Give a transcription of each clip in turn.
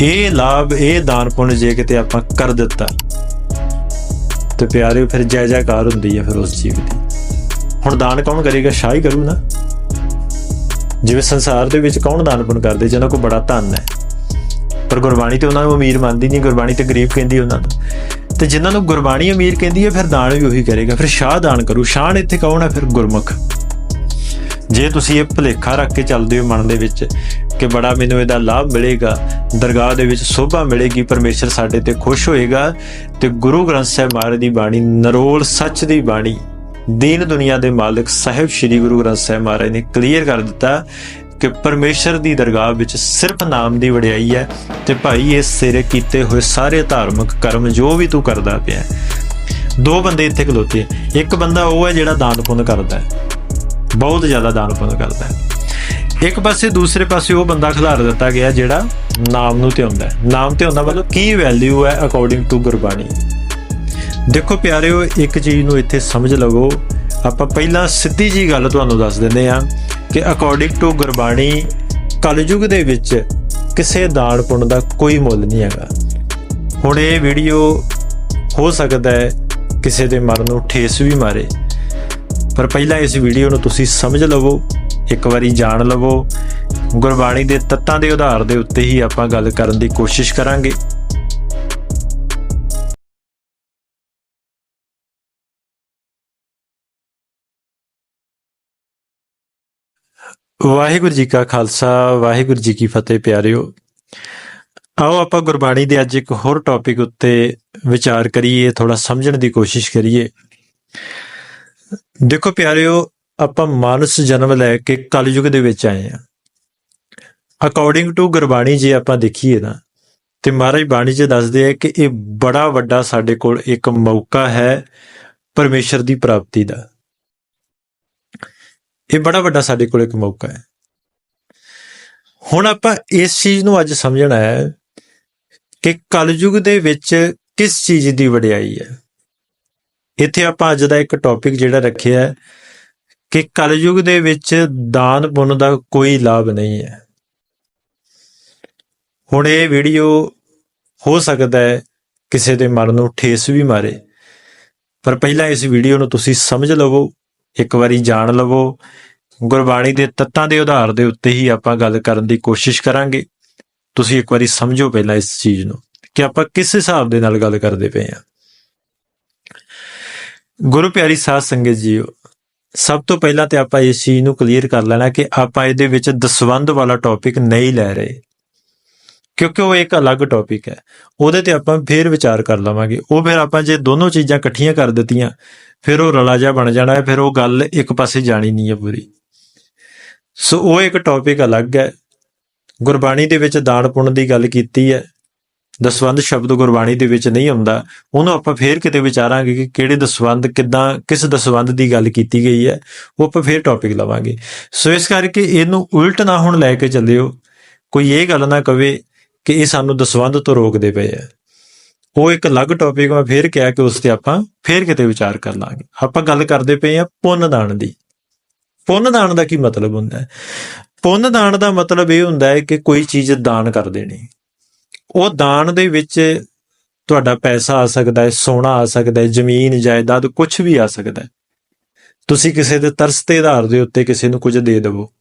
ਇਹ ਲਾਭ, ਇਹ ਦਾਨ ਪੁੰਨ ਜੇ ਕਿਤੇ ਆਪਾਂ ਕਰ ਦਿੱਤਾ। ਤੇ ਪਿਆਰੇ ਫਿਰ ਜੈ ਜੈਕਾਰ ਹੁੰਦੀ ਹੈ ਫਿਰ ਉਸ ਜੀਵ ਦੀ। ਹੁਣ ਦਾਨ ਕੌਣ ਕਰੇਗਾ? ਸ਼ਾਹ ਹੀ ਕਰੂ ਨਾ। ਜਿਵੇਂ ਸੰਸਾਰ ਦੇ ਵਿੱਚ ਕੌਣ ਦਾਨ ਪੁੰਨ ਕਰਦੇ? ਜਿਹਨਾਂ ਕੋਲ ਬੜਾ ਧਨ ਹੈ। ਪਰ ਗੁਰਬਾਣੀ ਤੇ ਉਹਨਾਂ ਨੂੰ ਅਮੀਰ ਮੰਨਦੀ ਨਹੀਂ। ਗੁਰਬਾਣੀ ਤੇ ਗਰੀਬ ਕਹਿੰਦੀ ਉਹਨਾਂ ਨੂੰ। ਤੇ ਜਿਨ੍ਹਾਂ ਨੂੰ ਗੁਰਬਾਣੀ ਅਮੀਰ ਕਹਿੰਦੀ ਹੈ, ਫਿਰ ਦਾਨ ਵੀ ਉਹੀ ਕਰੇਗਾ। ਫਿਰ ਸ਼ਾਹ ਦਾਨ ਕਰੂ। ਸ਼ਾਨ ਇੱਥੇ ਕੌਣ ਹੈ? ਫਿਰ ਗੁਰਮੁਖ। ਜੇ ਤੁਸੀਂ ਇਹ ਭੁਲੇਖਾ ਰੱਖ ਕੇ ਚੱਲਦੇ ਹੋ ਮਨ ਦੇ ਵਿੱਚ ਕਿ ਬੜਾ ਮੈਨੂੰ ਇਹਦਾ ਲਾਭ ਮਿਲੇਗਾ, ਦਰਗਾਹ ਦੇ ਵਿੱਚ ਸੋਭਾ ਮਿਲੇਗੀ, ਪਰਮੇਸ਼ਰ ਸਾਡੇ ਤੇ ਖੁਸ਼ ਹੋਏਗਾ ਤੇ ਗੁਰੂ ਗ੍ਰੰਥ ਸਾਹਿਬ ਮਹਾਰਾਜ ਦੀ ਬਾਣੀ ਨਰੋਲ ਸੱਚ ਦੀ ਬਾਣੀ, ਦੀਨ ਦੁਨੀਆ ਦੇ ਮਾਲਕ ਸਾਹਿਬ ਸ੍ਰੀ ਗੁਰੂ ਗ੍ਰੰਥ ਸਾਹਿਬ ਮਹਾਰਾਜ ਨੇ ਕਲੀਅਰ ਕਰ ਦਿੱਤਾ ਕਿ ਪਰਮੇਸ਼ਰ ਦੀ ਦਰਗਾਹ ਵਿੱਚ ਸਿਰਫ ਨਾਮ ਦੀ ਵਡਿਆਈ ਹੈ ਤੇ ਭਾਈ ਇਹ ਸਿਰੇ ਕੀਤੇ ਹੋਏ ਸਾਰੇ ਧਾਰਮਿਕ ਕਰਮ ਜੋ ਵੀ ਤੂੰ ਕਰਦਾ ਪਿਆ ਦੋ ਬੰਦੇ ਇੱਥੇ ਖਲੋਤੇ ਇੱਕ ਬੰਦਾ ਉਹ ਹੈ ਜਿਹੜਾ ਦਾਨ ਪੁੰਨ ਕਰਦਾ ਹੈ। ਬਹੁਤ ਜ਼ਿਆਦਾ ਦਾਨ ਪੁੰਨ ਕਰਦਾ ਹੈ। ਇੱਕ ਪਾਸੇ ਦੂਸਰੇ ਪਾਸੇ ਉਹ ਬੰਦਾ ਖਿਲਾਰ ਦਿੱਤਾ ਗਿਆ ਜਿਹੜਾ ਨਾਮ ਨੂੰ ਧਿਆਉਂਦਾ ਹੈ। ਨਾਮ ਧਿਆਉਂਦਾ ਮਤਲਬ ਕੀ ਵੈਲਿਊ ਹੈ ਅਕੋਰਡਿੰਗ ਟੂ ਗੁਰਬਾਣੀ? ਦੇਖੋ ਪਿਆਰਿਓ, ਇੱਕ ਚੀਜ਼ ਨੂੰ ਇੱਥੇ ਸਮਝ ਲਵੋ। ਆਪਾਂ ਪਹਿਲਾਂ ਸਿੱਧੀ ਜੀ ਗੱਲ ਤੁਹਾਨੂੰ ਦੱਸ ਦਿੰਦੇ ਆ ਕਿ ਅਕੋਰਡਿੰਗ ਟੂ ਗੁਰਬਾਣੀ, ਕਲਯੁਗ ਦੇ ਵਿੱਚ ਕਿਸੇ ਦਾਨ ਪੁੰਨ ਦਾ ਕੋਈ ਮੁੱਲ ਨਹੀਂ ਹੈਗਾ। ਹੁਣ ਇਹ ਵੀਡੀਓ ਹੋ ਸਕਦਾ ਹੈ ਕਿਸੇ ਦੇ ਮਨ ਨੂੰ ਠੇਸ ਵੀ ਮਾਰੇ। ਪਰ ਪਹਿਲਾਂ ਇਸ ਵੀਡੀਓ ਨੂੰ ਤੁਸੀਂ ਸਮਝ ਲਵੋ, ਇੱਕ ਵਾਰੀ ਜਾਣ ਲਵੋ। ਗੁਰਬਾਣੀ ਦੇ ਤੱਤਾਂ ਦੇ ਆਧਾਰ ਦੇ ਉੱਤੇ ਹੀ ਆਪਾਂ ਗੱਲ ਕਰਨ ਦੀ ਕੋਸ਼ਿਸ਼ ਕਰਾਂਗੇ। ਵਾਹਿਗੁਰੂ ਜੀ ਕਾ ਖਾਲਸਾ, ਵਾਹਿਗੁਰੂ ਜੀ ਕੀ ਫਤਿਹ ਪਿਆਰਿਓ। ਆਓ ਆਪਾਂ ਗੁਰਬਾਣੀ ਦੇ ਅੱਜ ਇੱਕ ਹੋਰ ਟੌਪਿਕ ਉੱਤੇ ਵਿਚਾਰ ਕਰੀਏ ਥੋੜਾ ਸਮਝਣ ਦੀ ਕੋਸ਼ਿਸ਼ ਕਰੀਏ। ਦੇਖੋ ਪਿਆਰਿਓ, ਆਪਾਂ ਮਾਨਸ ਜਨਮ ਲੈ ਕੇ ਕਲਯੁਗ ਦੇ ਵਿੱਚ ਆਏ ਆ ਅਕੋਰਡਿੰਗ ਟੂ ਗੁਰਬਾਣੀ ਜੇ ਆਪਾਂ ਦੇਖੀਏ ਨਾ ਤੇ ਮਹਾਰਾਜ ਬਾਣੀ 'ਚ ਦੱਸਦੇ ਆ ਕਿ ਇਹ ਬੜਾ ਵੱਡਾ ਸਾਡੇ ਕੋਲ ਇੱਕ ਮੌਕਾ ਹੈ ਪਰਮੇਸ਼ਰ ਦੀ ਪ੍ਰਾਪਤੀ ਦਾ। ਇਹ ਬੜਾ ਵੱਡਾ ਸਾਡੇ ਕੋਲ ਇੱਕ ਮੌਕਾ ਹੈ। ਹੁਣ ਆਪਾਂ ਇਸ ਚੀਜ਼ ਨੂੰ ਅੱਜ ਸਮਝਣਾ ਹੈ ਕਿ ਕਲਯੁਗ ਦੇ ਵਿੱਚ ਕਿਸ ਚੀਜ਼ ਦੀ ਵਡਿਆਈ ਹੈ? ਇੱਥੇ ਆਪਾਂ ਅੱਜ ਦਾ ਇੱਕ ਟੌਪਿਕ ਜਿਹੜਾ ਰੱਖਿਆ ਹੈ ਕਿ ਕਲਯੁਗ ਦੇ ਵਿੱਚ ਦਾਨ ਪੁੰਨ ਦਾ ਕੋਈ ਲਾਭ ਨਹੀਂ ਹੈ। ਹੁਣ ਇਹ ਵੀਡੀਓ ਹੋ ਸਕਦਾ ਹੈ ਕਿਸੇ ਦੇ ਮਨ ਨੂੰ ਠੇਸ ਵੀ ਮਾਰੇ, ਪਰ ਪਹਿਲਾਂ ਇਸ ਵੀਡੀਓ ਨੂੰ ਤੁਸੀਂ ਸਮਝ ਲਵੋ, ਇੱਕ ਵਾਰੀ ਜਾਣ ਲਵੋ। ਗੁਰਬਾਣੀ ਦੇ ਤੱਤਾਂ ਦੇ ਆਧਾਰ ਦੇ ਉੱਤੇ ਹੀ ਆਪਾਂ ਗੱਲ ਕਰਨ ਦੀ ਕੋਸ਼ਿਸ਼ ਕਰਾਂਗੇ। ਤੁਸੀਂ ਇੱਕ ਵਾਰੀ ਸਮਝੋ ਪਹਿਲਾਂ ਇਸ ਚੀਜ਼ ਨੂੰ ਕਿ ਆਪਾਂ ਕਿਸ ਹਿਸਾਬ ਦੇ ਨਾਲ ਗੱਲ ਕਰਦੇ ਪਏ ਹਾਂ। ਗੁਰੂ ਪਿਆਰੀ ਸਾਧ ਸੰਗਤ ਜੀਓ, ਸਭ ਤੋਂ ਪਹਿਲਾਂ ਤੇ ਆਪਾਂ ਇਸ ਚੀਜ਼ ਨੂੰ ਕਲੀਅਰ ਕਰ ਲੈਣਾ ਕਿ ਆਪਾਂ ਇਹਦੇ ਵਿੱਚ ਦਸਵੰਦ ਵਾਲਾ ਟੌਪਿਕ ਨਹੀਂ ਲੈ ਰਹੇ। ਕਿਉਂਕਿ ਉਹ ਇੱਕ ਅਲੱਗ ਟੌਪਿਕ ਹੈ। ਉਹਦੇ ਤੇ ਆਪਾਂ ਫੇਰ ਵਿਚਾਰ ਕਰ ਲਵਾਂਗੇ। ਉਹ ਫਿਰ ਆਪਾਂ ਜੇ ਦੋਨੋਂ ਚੀਜ਼ਾਂ ਇਕੱਠੀਆਂ ਕਰ ਦਿੱਤੀਆਂ, ਫਿਰ ਉਹ ਰਲਾ ਜਾ ਬਣ ਜਾਣਾ ਹੈ, ਫਿਰ ਉਹ ਗੱਲ ਇੱਕ ਪਾਸੇ ਜਾਣੀ ਨਹੀਂ ਹੈ ਪੂਰੀ। ਸੋ ਉਹ ਇੱਕ ਟੌਪਿਕ ਅਲੱਗ ਹੈ। ਗੁਰਬਾਣੀ ਦੇ ਵਿੱਚ ਦਾਨ ਪੁੰਨ ਦੀ ਗੱਲ ਕੀਤੀ ਹੈ। ਦਸਵੰਦ ਸ਼ਬਦ ਗੁਰਬਾਣੀ ਦੇ ਵਿੱਚ ਨਹੀਂ ਆਉਂਦਾ, ਉਹਨੂੰ ਆਪਾਂ ਫੇਰ ਕਿਤੇ ਵਿਚਾਰਾਂਗੇ ਕਿ ਕਿਹੜੇ ਦਸਵੰਦ ਕਿੱਦਾਂ, ਕਿਸ ਦਸਵੰਦ ਦੀ ਗੱਲ ਕੀਤੀ ਗਈ ਹੈ, ਉਹ ਆਪਾਂ ਫੇਰ ਟੌਪਿਕ ਲਵਾਂਗੇ। ਸੋ ਇਸ ਕਰਕੇ ਇਹਨੂੰ ਉਲਟ ਨਾ ਹੁਣ ਲੈ ਕੇ ਚੱਲਿਓ, ਕੋਈ ਇਹ ਗੱਲ ਨਾ ਕਵੇ ਕਿ ਇਹ ਸਾਨੂੰ ਦਸਵੰਦ ਤੋਂ ਰੋਕਦੇ ਪਏ ਆ। ਉਹ ਇੱਕ ਅਲੱਗ ਟੌਪਿਕ ਮੈਂ ਫੇਰ ਕਿਹਾ ਕਿ ਉਸ ਤੇ ਆਪਾਂ ਫੇਰ ਕਿਤੇ ਵਿਚਾਰ ਕਰ ਲਾਂਗੇ। ਆਪਾਂ ਗੱਲ ਕਰਦੇ ਪਏ ਆ ਪੁੰਨ ਦਾਨ ਦੀ। ਪੁੰਨ ਦਾਨ ਦਾ ਕੀ ਮਤਲਬ ਹੁੰਦਾ ਹੈ? ਪੁੰਨ ਦਾਨ ਦਾ ਮਤਲਬ ਇਹ ਹੁੰਦਾ ਹੈ ਕਿ ਕੋਈ ਚੀਜ਼ ਦਾਨ ਕਰ ਦੇਣੀ। ਉਹ ਦਾਨ ਦੇ ਵਿੱਚ ਤੁਹਾਡਾ ਪੈਸਾ ਆ ਸਕਦਾ ਹੈ, ਸੋਨਾ ਆ ਸਕਦਾ ਹੈ, ਜ਼ਮੀਨ, ਜਾਇਦਾਦ ਕੁਝ ਵੀ ਆ ਸਕਦਾ ਹੈ। ਤੁਸੀਂ ਕਿਸੇ ਦੇ ਤਰਸ ਦੇ ਆਧਾਰ ਦੇ ਉੱਤੇ ਕਿਸੇ ਨੂੰ ਕੁਝ ਦੇ ਦੇਵੋ।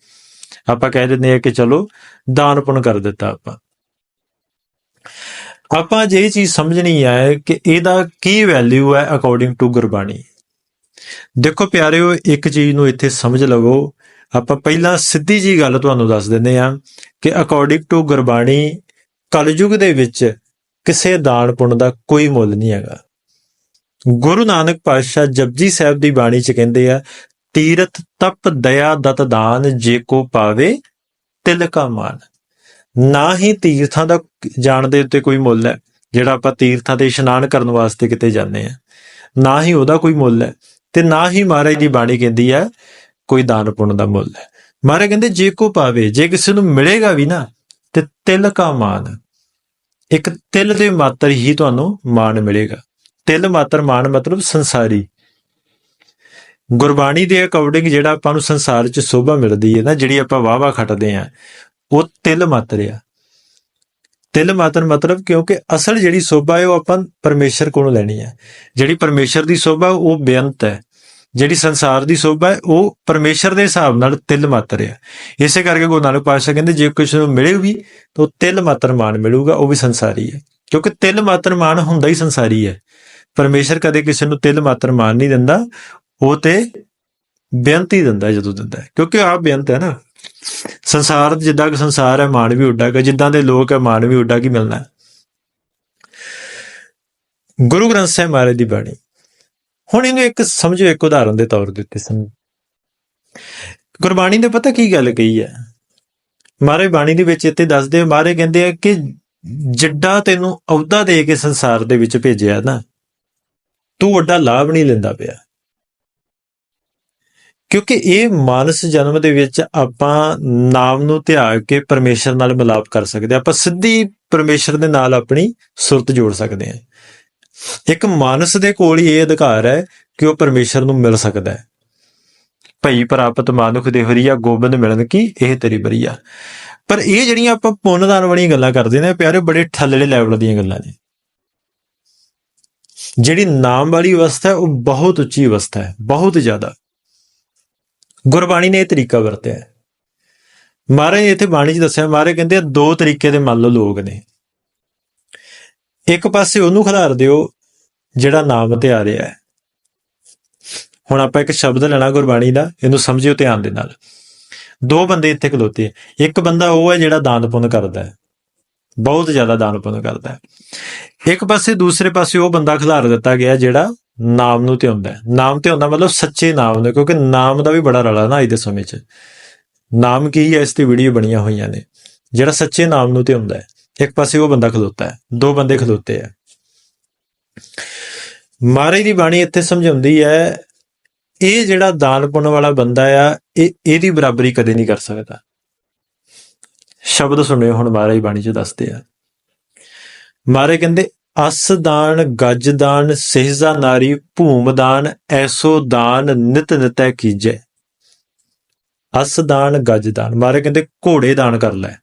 ਆਪਾਂ ਕਹਿ ਦਿੰਦੇ ਆ ਕਿ ਚਲੋ, ਦਾਨ ਪੁੰਨ ਕਰ ਦਿੱਤਾ ਆਪਾਂ। ਆਪਾਂ ਜੇ ਇਹ ਚੀਜ਼ ਸਮਝਣੀ ਹੈ ਕਿ ਇਹਦਾ ਕੀ ਵੈਲਿਊ ਹੈ ਅਕੋਰਡਿੰਗ ਟੂ ਗੁਰਬਾਣੀ। ਦੇਖੋ ਪਿਆਰਿਓ, ਇੱਕ ਚੀਜ਼ ਨੂੰ ਇੱਥੇ ਸਮਝ ਲਵੋ। ਆਪਾਂ ਪਹਿਲਾਂ ਸਿੱਧੀ ਜੀ ਗੱਲ ਤੁਹਾਨੂੰ ਦੱਸ ਦਿੰਦੇ ਆ ਕਿ ਅਕੋਰਡਿੰਗ ਟੂ ਗੁਰਬਾਣੀ ਕਲਯੁਗ ਦੇ ਵਿੱਚ ਕਿਸੇ ਦਾਨ ਪੁੰਨ ਦਾ ਕੋਈ ਮੁੱਲ ਨਹੀਂ ਹੈਗਾ। ਗੁਰੂ ਨਾਨਕ ਪਾਤਸ਼ਾਹ ਜਪਜੀ ਸਾਹਿਬ ਦੀ ਬਾਣੀ ਚ ਕਹਿੰਦੇ ਆ, ਤੀਰਥ ਤਪ ਦਇਆ ਦਤ ਦਾਨ ਜੇ ਕੋ ਪਾਵੇ ਤਿਲ ਕਾ ਮਾਨ। ਨਾ ਹੀ ਤੀਰਥਾਂ ਦਾ ਜਾਣ ਦੇ ਉੱਤੇ ਕੋਈ ਮੁੱਲ ਹੈ, ਜਿਹੜਾ ਆਪਾਂ ਤੀਰਥਾਂ ਤੇ ਇਸ਼ਨਾਨ ਕਰਨ ਵਾਸਤੇ ਕਿਤੇ ਜਾਂਦੇ ਆ ਨਾ ਹੀ ਉਹਦਾ ਕੋਈ ਮੁੱਲ ਹੈ ਤੇ ਨਾ ਹੀ ਮਹਾਰਾਜ ਦੀ ਬਾਣੀ ਕਹਿੰਦੀ ਹੈ ਕੋਈ ਦਾਨ ਪੁੰਨ ਦਾ ਮੁੱਲ ਹੈ। ਮਹਾਰਾਜ ਕਹਿੰਦੇ, ਜੇ ਕੋ ਪਾਵੇ, ਜੇ ਕਿਸੇ ਨੂੰ ਮਿਲੇਗਾ ਵੀ ਨਾ, ਤੇ ਤਿਲ ਕਾ ਮਾਨ। ਇੱਕ ਤਿਲ ਦੇ ਮਾਤਰ ਹੀ ਤੁਹਾਨੂੰ ਮਾਣ ਮਿਲੇਗਾ। ਤਿਲ ਮਾਤਰ ਮਾਣ ਮਤਲਬ ਸੰਸਾਰੀ। ਗੁਰਬਾਣੀ ਦੇ ਅਕੋਰਡਿੰਗ ਜਿਹੜਾ ਆਪਾਂ ਨੂੰ ਸੰਸਾਰ 'ਚ ਸੋਭਾ ਮਿਲਦੀ ਹੈ ਨਾ, ਜਿਹੜੀ ਆਪਾਂ ਵਾਵਾ ਖੱਟਦੇ ਆ ਉਹ ਤਿਲ ਮਾਤਰ ਆ। ਤਿਲ ਮਾਤਰ ਮਤਲਬ ਕਿਉਂਕਿ ਅਸਲ ਜਿਹੜੀ ਸੋਭਾ ਹੈ ਉਹ ਆਪਾਂ ਪਰਮੇਸ਼ਰ ਕੋਲੋਂ ਲੈਣੀ ਹੈ। ਜਿਹੜੀ ਪਰਮੇਸ਼ਰ ਦੀ ਸੋਭਾ, ਉਹ ਬੇਅੰਤ ਹੈ। ਜਿਹੜੀ ਸੰਸਾਰ ਦੀ ਸੋਭਾ ਹੈ, ਉਹ ਪਰਮੇਸ਼ਰ ਦੇ ਹਿਸਾਬ ਨਾਲ ਤਿਲ ਮਾਤਰ ਹੈ। ਇਸੇ ਕਰਕੇ ਗੁਰੂ ਨਾਨਕ ਪਾਤਸ਼ਾਹ ਕਹਿੰਦੇ, ਜੇ ਕਿਸੇ ਨੂੰ ਮਿਲੇ ਵੀ ਤਾਂ ਉਹ ਤਿਲ ਮਾਤਰ ਮਾਨ ਮਿਲੂਗਾ, ਉਹ ਵੀ ਸੰਸਾਰੀ ਹੈ। ਕਿਉਂਕਿ ਤਿਲ ਮਾਤਰ ਮਾਨ ਹੁੰਦਾ ਹੀ ਸੰਸਾਰੀ ਹੈ। ਪਰਮੇਸ਼ਰ ਕਦੇ ਕਿਸੇ ਨੂੰ ਤਿਲ ਮਾਤਰ ਮਾਨ ਨਹੀਂ ਦਿੰਦਾ, ਉਹ ਤੇ ਬੇਅੰਤ ਹੀ ਦਿੰਦਾ ਜਦੋਂ ਦਿੰਦਾ ਹੈ। ਕਿਉਂਕਿ ਆਪ ਬੇਅੰਤ ਹੈ ਨਾ। ਸੰਸਾਰ ਜਿੱਦਾਂ ਕਿ ਸੰਸਾਰ ਹੈ, ਮਾਨ ਵੀ ਉੱਡਾ ਕਿ, ਜਿੱਦਾਂ ਦੇ ਲੋਕ ਹੈ, ਮਾਨ ਵੀ ਉੱਡਾ ਕੇ ਮਿਲਣਾ ਗੁਰੂ ਗ੍ਰੰਥ ਸਾਹਿਬ ਮਹਾਰਾਜ ਦੀ ਬਾਣੀ। ਹੁਣ ਇਹਨੂੰ ਇੱਕ ਸਮਝੋ, ਇੱਕ ਉਦਾਹਰਨ ਦੇ ਤੌਰ ਦੇ ਉੱਤੇ ਸਮ, ਗੁਰਬਾਣੀ ਨੇ ਪਤਾ ਕੀ ਗੱਲ ਕਹੀ ਹੈ? ਮਹਾਰਾਜ ਬਾਣੀ ਦੇ ਵਿੱਚ ਇੱਥੇ ਦੱਸਦੇ ਆ ਮਹਾਰਾਜ ਕਹਿੰਦੇ ਆ ਕਿ ਜਿੱਡਾ ਤੈਨੂੰ ਅਹੁਦਾ ਦੇ ਕੇ ਸੰਸਾਰ ਦੇ ਵਿੱਚ ਭੇਜਿਆ ਨਾ, ਤੂੰ ਵੱਡਾ ਲਾਭ ਨਹੀਂ ਲੈਂਦਾ ਪਿਆ। ਕਿਉਂਕਿ ਇਹ ਮਾਨਸ ਜਨਮ ਦੇ ਵਿੱਚ ਆਪਾਂ ਨਾਮ ਨੂੰ ਧਿਆ ਕੇ ਪਰਮੇਸ਼ਰ ਨਾਲ ਮਿਲਾਪ ਕਰ ਸਕਦੇ ਹਾਂ। ਆਪਾਂ ਸਿੱਧੀ ਪਰਮੇਸ਼ਰ ਦੇ ਨਾਲ ਆਪਣੀ ਸੁਰਤ ਜੋੜ ਸਕਦੇ ਹਾਂ। ਇੱਕ ਮਾਨਸ ਦੇ ਕੋਲ ਹੀ ਇਹ ਅਧਿਕਾਰ ਹੈ ਕਿ ਉਹ ਪਰਮੇਸ਼ਰ ਨੂੰ ਮਿਲ ਸਕਦਾ ਹੈ। ਭਈ ਪ੍ਰਾਪਤ ਮਾਨੁਖ ਦੇ ਹਰੀਆ ਗੋਬਿੰਦ ਮਿਲਣ ਕੀ? ਇਹ ਤੇਰੀ ਬਰੀਆ ਪਰ ਇਹ ਜਿਹੜੀਆਂ ਆਪਾਂ ਪੁੰਨਦਾਨ ਵਾਲੀਆਂ ਗੱਲਾਂ ਕਰਦੇ ਨੇ, ਪਿਆਰੇ, ਬੜੇ ਠੱਲੜੇ ਲੈਵਲ ਦੀਆਂ ਗੱਲਾਂ ਨੇ। ਜਿਹੜੀ ਨਾਮ ਵਾਲੀ ਅਵਸਥਾ ਹੈ, ਉਹ ਬਹੁਤ ਉੱਚੀ ਅਵਸਥਾ ਹੈ, ਬਹੁਤ ਜ਼ਿਆਦਾ। ਗੁਰਬਾਣੀ ਨੇ ਇਹ ਤਰੀਕਾ ਵਰਤਿਆ ਹੈ। ਮਹਾਰਾਜ ਨੇ ਇੱਥੇ ਬਾਣੀ 'ਚ ਦੱਸਿਆ, ਮਹਾਰਾਜ ਕਹਿੰਦੇ ਆ, ਦੋ ਤਰੀਕੇ ਦੇ ਮੰਨ ਲਓ ਲੋਕ ਨੇ। ਇੱਕ ਪਾਸੇ ਉਹਨੂੰ ਖਿਲਾਰ ਦਿਓ, ਜਿਹੜਾ ਨਾਮ ਤੇ ਆ ਰਿਹਾ ਹੈ। ਹੁਣ ਆਪਾਂ ਇੱਕ ਸ਼ਬਦ ਲੈਣਾ ਗੁਰਬਾਣੀ ਦਾ, ਇਹਨੂੰ ਸਮਝਿਓ ਧਿਆਨ ਦੇ ਨਾਲ। ਦੋ ਬੰਦੇ ਇੱਥੇ ਖਲੋਤੇ ਇੱਕ ਬੰਦਾ ਉਹ ਹੈ ਜਿਹੜਾ ਦਾਨ ਪੁੰਨ ਕਰਦਾ ਹੈ। ਬਹੁਤ ਜ਼ਿਆਦਾ ਦਾਨ ਪੁੰਨ ਕਰਦਾ ਹੈ। ਇੱਕ ਪਾਸੇ ਦੂਸਰੇ ਪਾਸੇ ਉਹ ਬੰਦਾ ਖਿਲਾਰ ਦਿੱਤਾ ਗਿਆ ਜਿਹੜਾ ਨਾਮ ਨੂੰ ਧਿਆਉਂਦਾ ਹੈ। ਨਾਮ ਧਿਆਉਂਦਾ ਮਤਲਬ ਸੱਚੇ ਨਾਮ ਨੂੰ, ਕਿਉਂਕਿ ਨਾਮ ਦਾ ਵੀ ਬੜਾ ਰਲਾ ਨਾ ਅੱਜ ਦੇ ਸਮੇਂ 'ਚ। ਨਾਮ ਕੀ ਹੈ? ਇਸ ਤੇ ਵੀਡੀਓ ਬਣੀਆਂ ਹੋਈਆਂ ਨੇ। ਜਿਹੜਾ ਸੱਚੇ ਨਾਮ ਨੂੰ ਧਿਆਉਂਦਾ ਹੈ। ਇੱਕ ਪਾਸੇ ਉਹ ਬੰਦਾ ਖਲੋਤਾ ਹੈ, ਦੋ ਬੰਦੇ ਖਲੋਤੇ ਆ। ਮਹਾਰਾਜ ਦੀ ਬਾਣੀ ਇੱਥੇ ਸਮਝਾਉਂਦੀ ਹੈ, ਇਹ ਜਿਹੜਾ ਦਾਨ ਪੁੰਨ ਵਾਲਾ ਬੰਦਾ ਆ, ਇਹ ਇਹਦੀ ਬਰਾਬਰੀ ਕਦੇ ਨਹੀਂ ਕਰ ਸਕਦਾ। ਸ਼ਬਦ ਸੁਣਿਓ ਹੁਣ ਮਹਾਰਾਜ ਬਾਣੀ ਚ ਦੱਸਦੇ ਆ। ਮਹਾਰਾਜ ਕਹਿੰਦੇ, ਅਸ ਦਾਨ, ਗਜ ਦਾਨ ਸਹਿਜਾ ਨਾਰੀ, ਭੂਮ ਦਾਨ, ਐਸੋ ਦਾਨ, ਨਿਤ ਨਿਤੈ ਕੀਜੈ। ਅਸ ਦਾਨ, ਗਜ ਦਾਨ। ਮਹਾਰਾਜ ਕਹਿੰਦੇ, ਘੋੜੇ ਦਾਨ ਕਰ ਲੈ।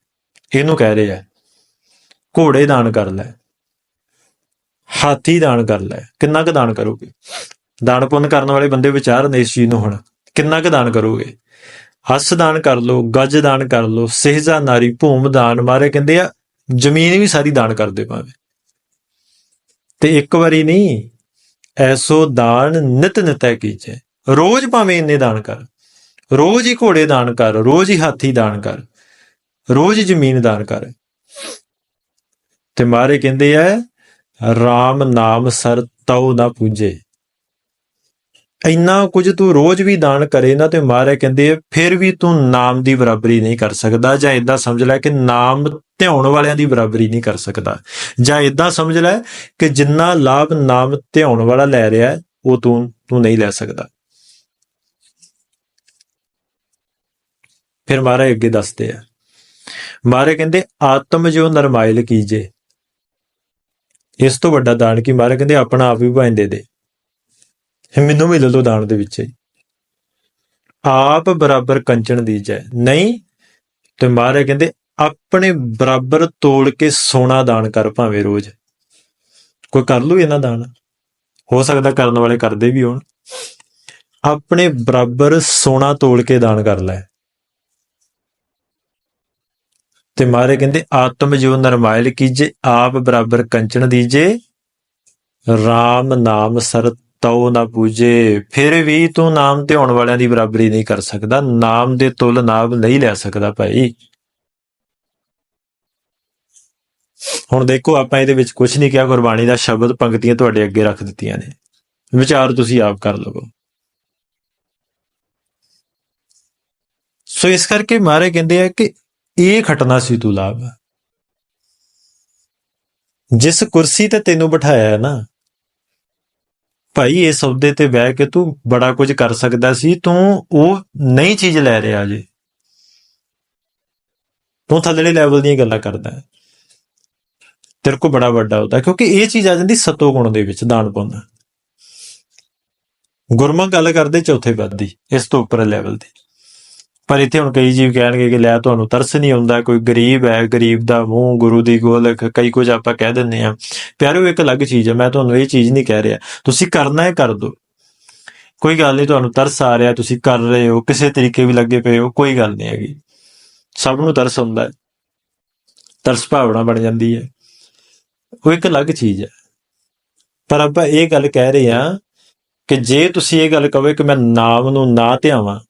ਇਹਨੂੰ ਕਹਿ ਰਹੇ। ਆ ਘੋੜੇ ਦਾਨ ਕਰ ਲੈ। ਹਾਥੀ ਦਾਨ ਕਰ ਲੈ। ਕਿੰਨਾ ਕੁ ਦਾਨ ਕਰੋਗੇ? ਦਾਨ ਪੁੰਨ ਕਰਨ ਵਾਲੇ ਬੰਦੇ ਵਿਚਾਰ ਨੇ ਇਸ ਚੀਜ਼ ਨੂੰ ਹੁਣ। ਕਿੰਨਾ ਕੁ ਦਾਨ ਕਰੋਗੇ? ਹੱਸ ਦਾਨ ਕਰ ਲੋ ਗੱਜ ਦਾਨ ਕਰ ਲੋ ਸਹਿਜਾ ਨਾਰੀ, ਭੂਮ ਦਾਨ, ਮਾਰੇ ਕਹਿੰਦੇ ਆ, ਜ਼ਮੀਨ ਵੀ ਸਾਰੀ ਦਾਨ ਕਰਦੇ ਭਾਵੇਂ। ਤੇ ਇੱਕ ਵਾਰੀ ਨਹੀਂ, ਐਸੋ ਦਾਨ ਨਿਤ ਨਿਤੈ ਕੀਜੇ ਰੋਜ਼ ਭਾਵੇਂ ਇੰਨੇ ਦਾਨ ਕਰ। ਰੋਜ਼ ਹੀ ਘੋੜੇ ਦਾਨ ਕਰ, ਰੋਜ਼ ਹੀ ਹਾਥੀ ਦਾਨ ਕਰ। ਰੋਜ਼ ਜ਼ਮੀਨ ਦਾਨ ਕਰ। ਤੇ ਮਾਰੇ ਕਹਿੰਦੇ ਆ RAM ਨਾਮ ਸਰ ਤਉ ਨਾ ਪੂਜੇ। ਇੰਨਾ ਕੁਝ ਤੂੰ ਰੋਜ਼ ਵੀ ਦਾਨ ਕਰੇ ਨਾ ਤੇ ਮਾਰੇ ਕਹਿੰਦੇ ਆ, ਫਿਰ ਵੀ ਤੂੰ ਨਾਮ ਦੀ ਬਰਾਬਰੀ ਨਹੀਂ ਕਰ ਸਕਦਾ ਜਾਂ ਇਦਾਂ ਸਮਝ ਲੈ ਕਿ ਨਾਮ ਧਿਆਉਣ ਵਾਲਿਆਂ ਦੀ ਬਰਾਬਰੀ ਨਹੀਂ ਕਰ ਸਕਦਾ। ਜਾਂ ਇਦਾਂ ਸਮਝ ਲੈ ਕਿ ਜਿੰਨਾ ਲਾਭ ਨਾਮ ਧਿਆਉਣ ਵਾਲਾ ਲੈ ਰਿਹਾ, ਉਹ ਤੂੰ ਤੂੰ ਨਹੀਂ ਲੈ ਸਕਦਾ। ਫਿਰ ਮਾਰੇ ਅੱਗੇ ਦੱਸਦੇ ਆ, ਮਾਰੇ ਕਹਿੰਦੇ, ਆਤਮ ਜੋ ਨਰਮਾਇਲ ਕੀਜੇ ਇਸ ਤੋਂ ਵੱਡਾ ਦਾਨ ਕੀ ਮਾਰੇ ਕਹਿੰਦੇ, ਆਪਣਾ ਆਪ ਵੀ ਭਾਵੇਂ ਦੇ ਦੇ। ਮੈਨੂੰ ਵੀ ਲੈ ਲਓ ਦਾਨ ਦੇ ਵਿੱਚ। ਹੀ। ਆਪ ਬਰਾਬਰ ਕੰਚਣ ਦੀ ਜੈ। ਨਹੀਂ, ਤੇ ਮਾਰੇ ਕਹਿੰਦੇ, ਆਪਣੇ ਬਰਾਬਰ ਤੋਲ ਕੇ ਸੋਨਾ ਦਾਨ ਕਰ ਭਾਵੇਂ ਰੋਜ਼। ਕੋਈ ਕਰ ਲੂ ਇਹਨਾਂ ਦਾਨ? ਹੋ ਸਕਦਾ ਕਰਨ ਵਾਲੇ ਕਰਦੇ ਵੀ ਹੋਣ। ਆਪਣੇ ਬਰਾਬਰ ਸੋਨਾ ਤੋਲ ਕੇ ਦਾਨ ਕਰ ਲੈ। ਤੇ ਮਾਰੇ ਕਹਿੰਦੇ, ਆਤਮ ਜੋ ਨਰਮਾਇਲ ਕੀਜੇ, ਆਪ ਬਰਾਬਰ ਕੰਚਨ ਦੀਜੇ। RAM ਨਾਮ ਸਰ ਤਉ ਨਾ ਪੂਜੇ। ਫਿਰ ਵੀ ਤੂੰ ਨਾਮ ਧਿਆਉਣ ਵਾਲਿਆਂ ਦੀ ਬਰਾਬਰੀ ਨਹੀਂ ਕਰ ਸਕਦਾ। ਨਾਮ ਦੇ ਤੁਲ ਨਾਮ ਨਹੀਂ ਲੈ ਸਕਦਾ ਭਾਈ। ਹੁਣ ਦੇਖੋ, ਆਪਾਂ ਇਹਦੇ ਵਿੱਚ ਕੁਝ ਨਹੀਂ ਕਿਹਾ। ਗੁਰਬਾਣੀ ਦਾ ਸ਼ਬਦ ਪੰਕਤੀਆਂ ਤੁਹਾਡੇ ਅੱਗੇ ਰੱਖ ਦਿੱਤੀਆਂ ਨੇ। ਵਿਚਾਰ ਤੁਸੀਂ ਆਪ ਕਰ ਲਵੋ। ਸੋ ਇਸ ਕਰਕੇ ਮਾਰੇ ਕਹਿੰਦੇ ਆ ਕਿ ਇਹ ਖਟਨਾ ਸੀ ਤੂੰ ਲਾਭ। ਜਿਸ ਕੁਰਸੀ ਤੇ ਤੈਨੂੰ ਬਿਠਾਇਆ ਹੈ ਨਾ, ਭਾਈ ਇਹ ਸੌਦੇ ਤੇ ਬਹਿ ਕੇ ਤੂੰ ਬੜਾ ਕੁਝ ਕਰ ਸਕਦਾ ਸੀ, ਤੂੰ ਉਹ ਨਹੀਂ ਚੀਜ਼ ਲੈ ਰਿਹਾ ਜੇ ਤੂੰ ਥੱਲੜੇ ਲੈਵਲ ਦੀਆਂ ਗੱਲਾਂ ਕਰਦਾ ਹੈ। ਤੇਰੇ ਕੋ ਬੜਾ ਵੱਡਾ ਹੁੰਦਾ ਕਿਉਂਕਿ ਇਹ ਚੀਜ਼ ਆ ਜਾਂਦੀ ਸਤੋ ਗੁਣ ਦੇ ਵਿੱਚ, ਦਾਨ ਪੁੰਨ। ਗੁਰਮੁਖ ਗੱਲ ਕਰਦੇ ਚੌਥੇ ਪਦ ਦੀ, ਇਸ ਤੋਂ ਉੱਪਰ ਲੈਵਲ ਦੀ। ਪਰ ਇੱਥੇ ਹੁਣ ਕਈ ਜੀਵ ਕਹਿਣਗੇ ਕਿ ਲੈ ਤੁਹਾਨੂੰ ਤਰਸ ਨਹੀਂ ਆਉਂਦਾ, ਕੋਈ ਗਰੀਬ ਹੈ, ਗਰੀਬ ਦਾ ਮੂੰਹ, ਗੁਰੂ ਦੀ ਗੋਲਕ, ਕਈ ਕੁਝ ਆਪਾਂ ਕਹਿ ਦਿੰਦੇ ਆ ਪਿਆਰਿਓ ਇੱਕ ਅਲੱਗ ਚੀਜ਼ ਹੈ, ਮੈਂ ਤੁਹਾਨੂੰ ਇਹ ਚੀਜ਼ ਨਹੀਂ ਕਹਿ ਰਿਹਾ। ਤੁਸੀਂ ਕਰਨਾ ਹੈ, ਕਰ ਦਿਓ ਕੋਈ ਗੱਲ ਨਹੀਂ, ਤੁਹਾਨੂੰ ਤਰਸ ਆ ਰਿਹਾ, ਤੁਸੀਂ ਕਰ ਰਹੇ ਹੋ, ਕਿਸੇ ਤਰੀਕੇ ਵੀ ਲੱਗੇ ਪਏ ਹੋ, ਕੋਈ ਗੱਲ ਨਹੀਂ ਹੈਗੀ। ਸਭ ਨੂੰ ਤਰਸ ਹੁੰਦਾ ਹੈ। ਤਰਸ ਭਾਵਨਾ ਬਣ ਜਾਂਦੀ ਹੈ। ਉਹ ਇੱਕ ਅਲੱਗ ਚੀਜ਼ ਹੈ। ਪਰ ਆਪਾਂ ਇਹ ਗੱਲ ਕਹਿ ਰਹੇ ਹਾਂ ਕਿ ਜੇ ਤੁਸੀਂ ਇਹ ਗੱਲ ਕਹੋ ਕਿ ਮੈਂ ਨਾਮ ਨੂੰ ਨਾ ਧਿਆਵਾਂ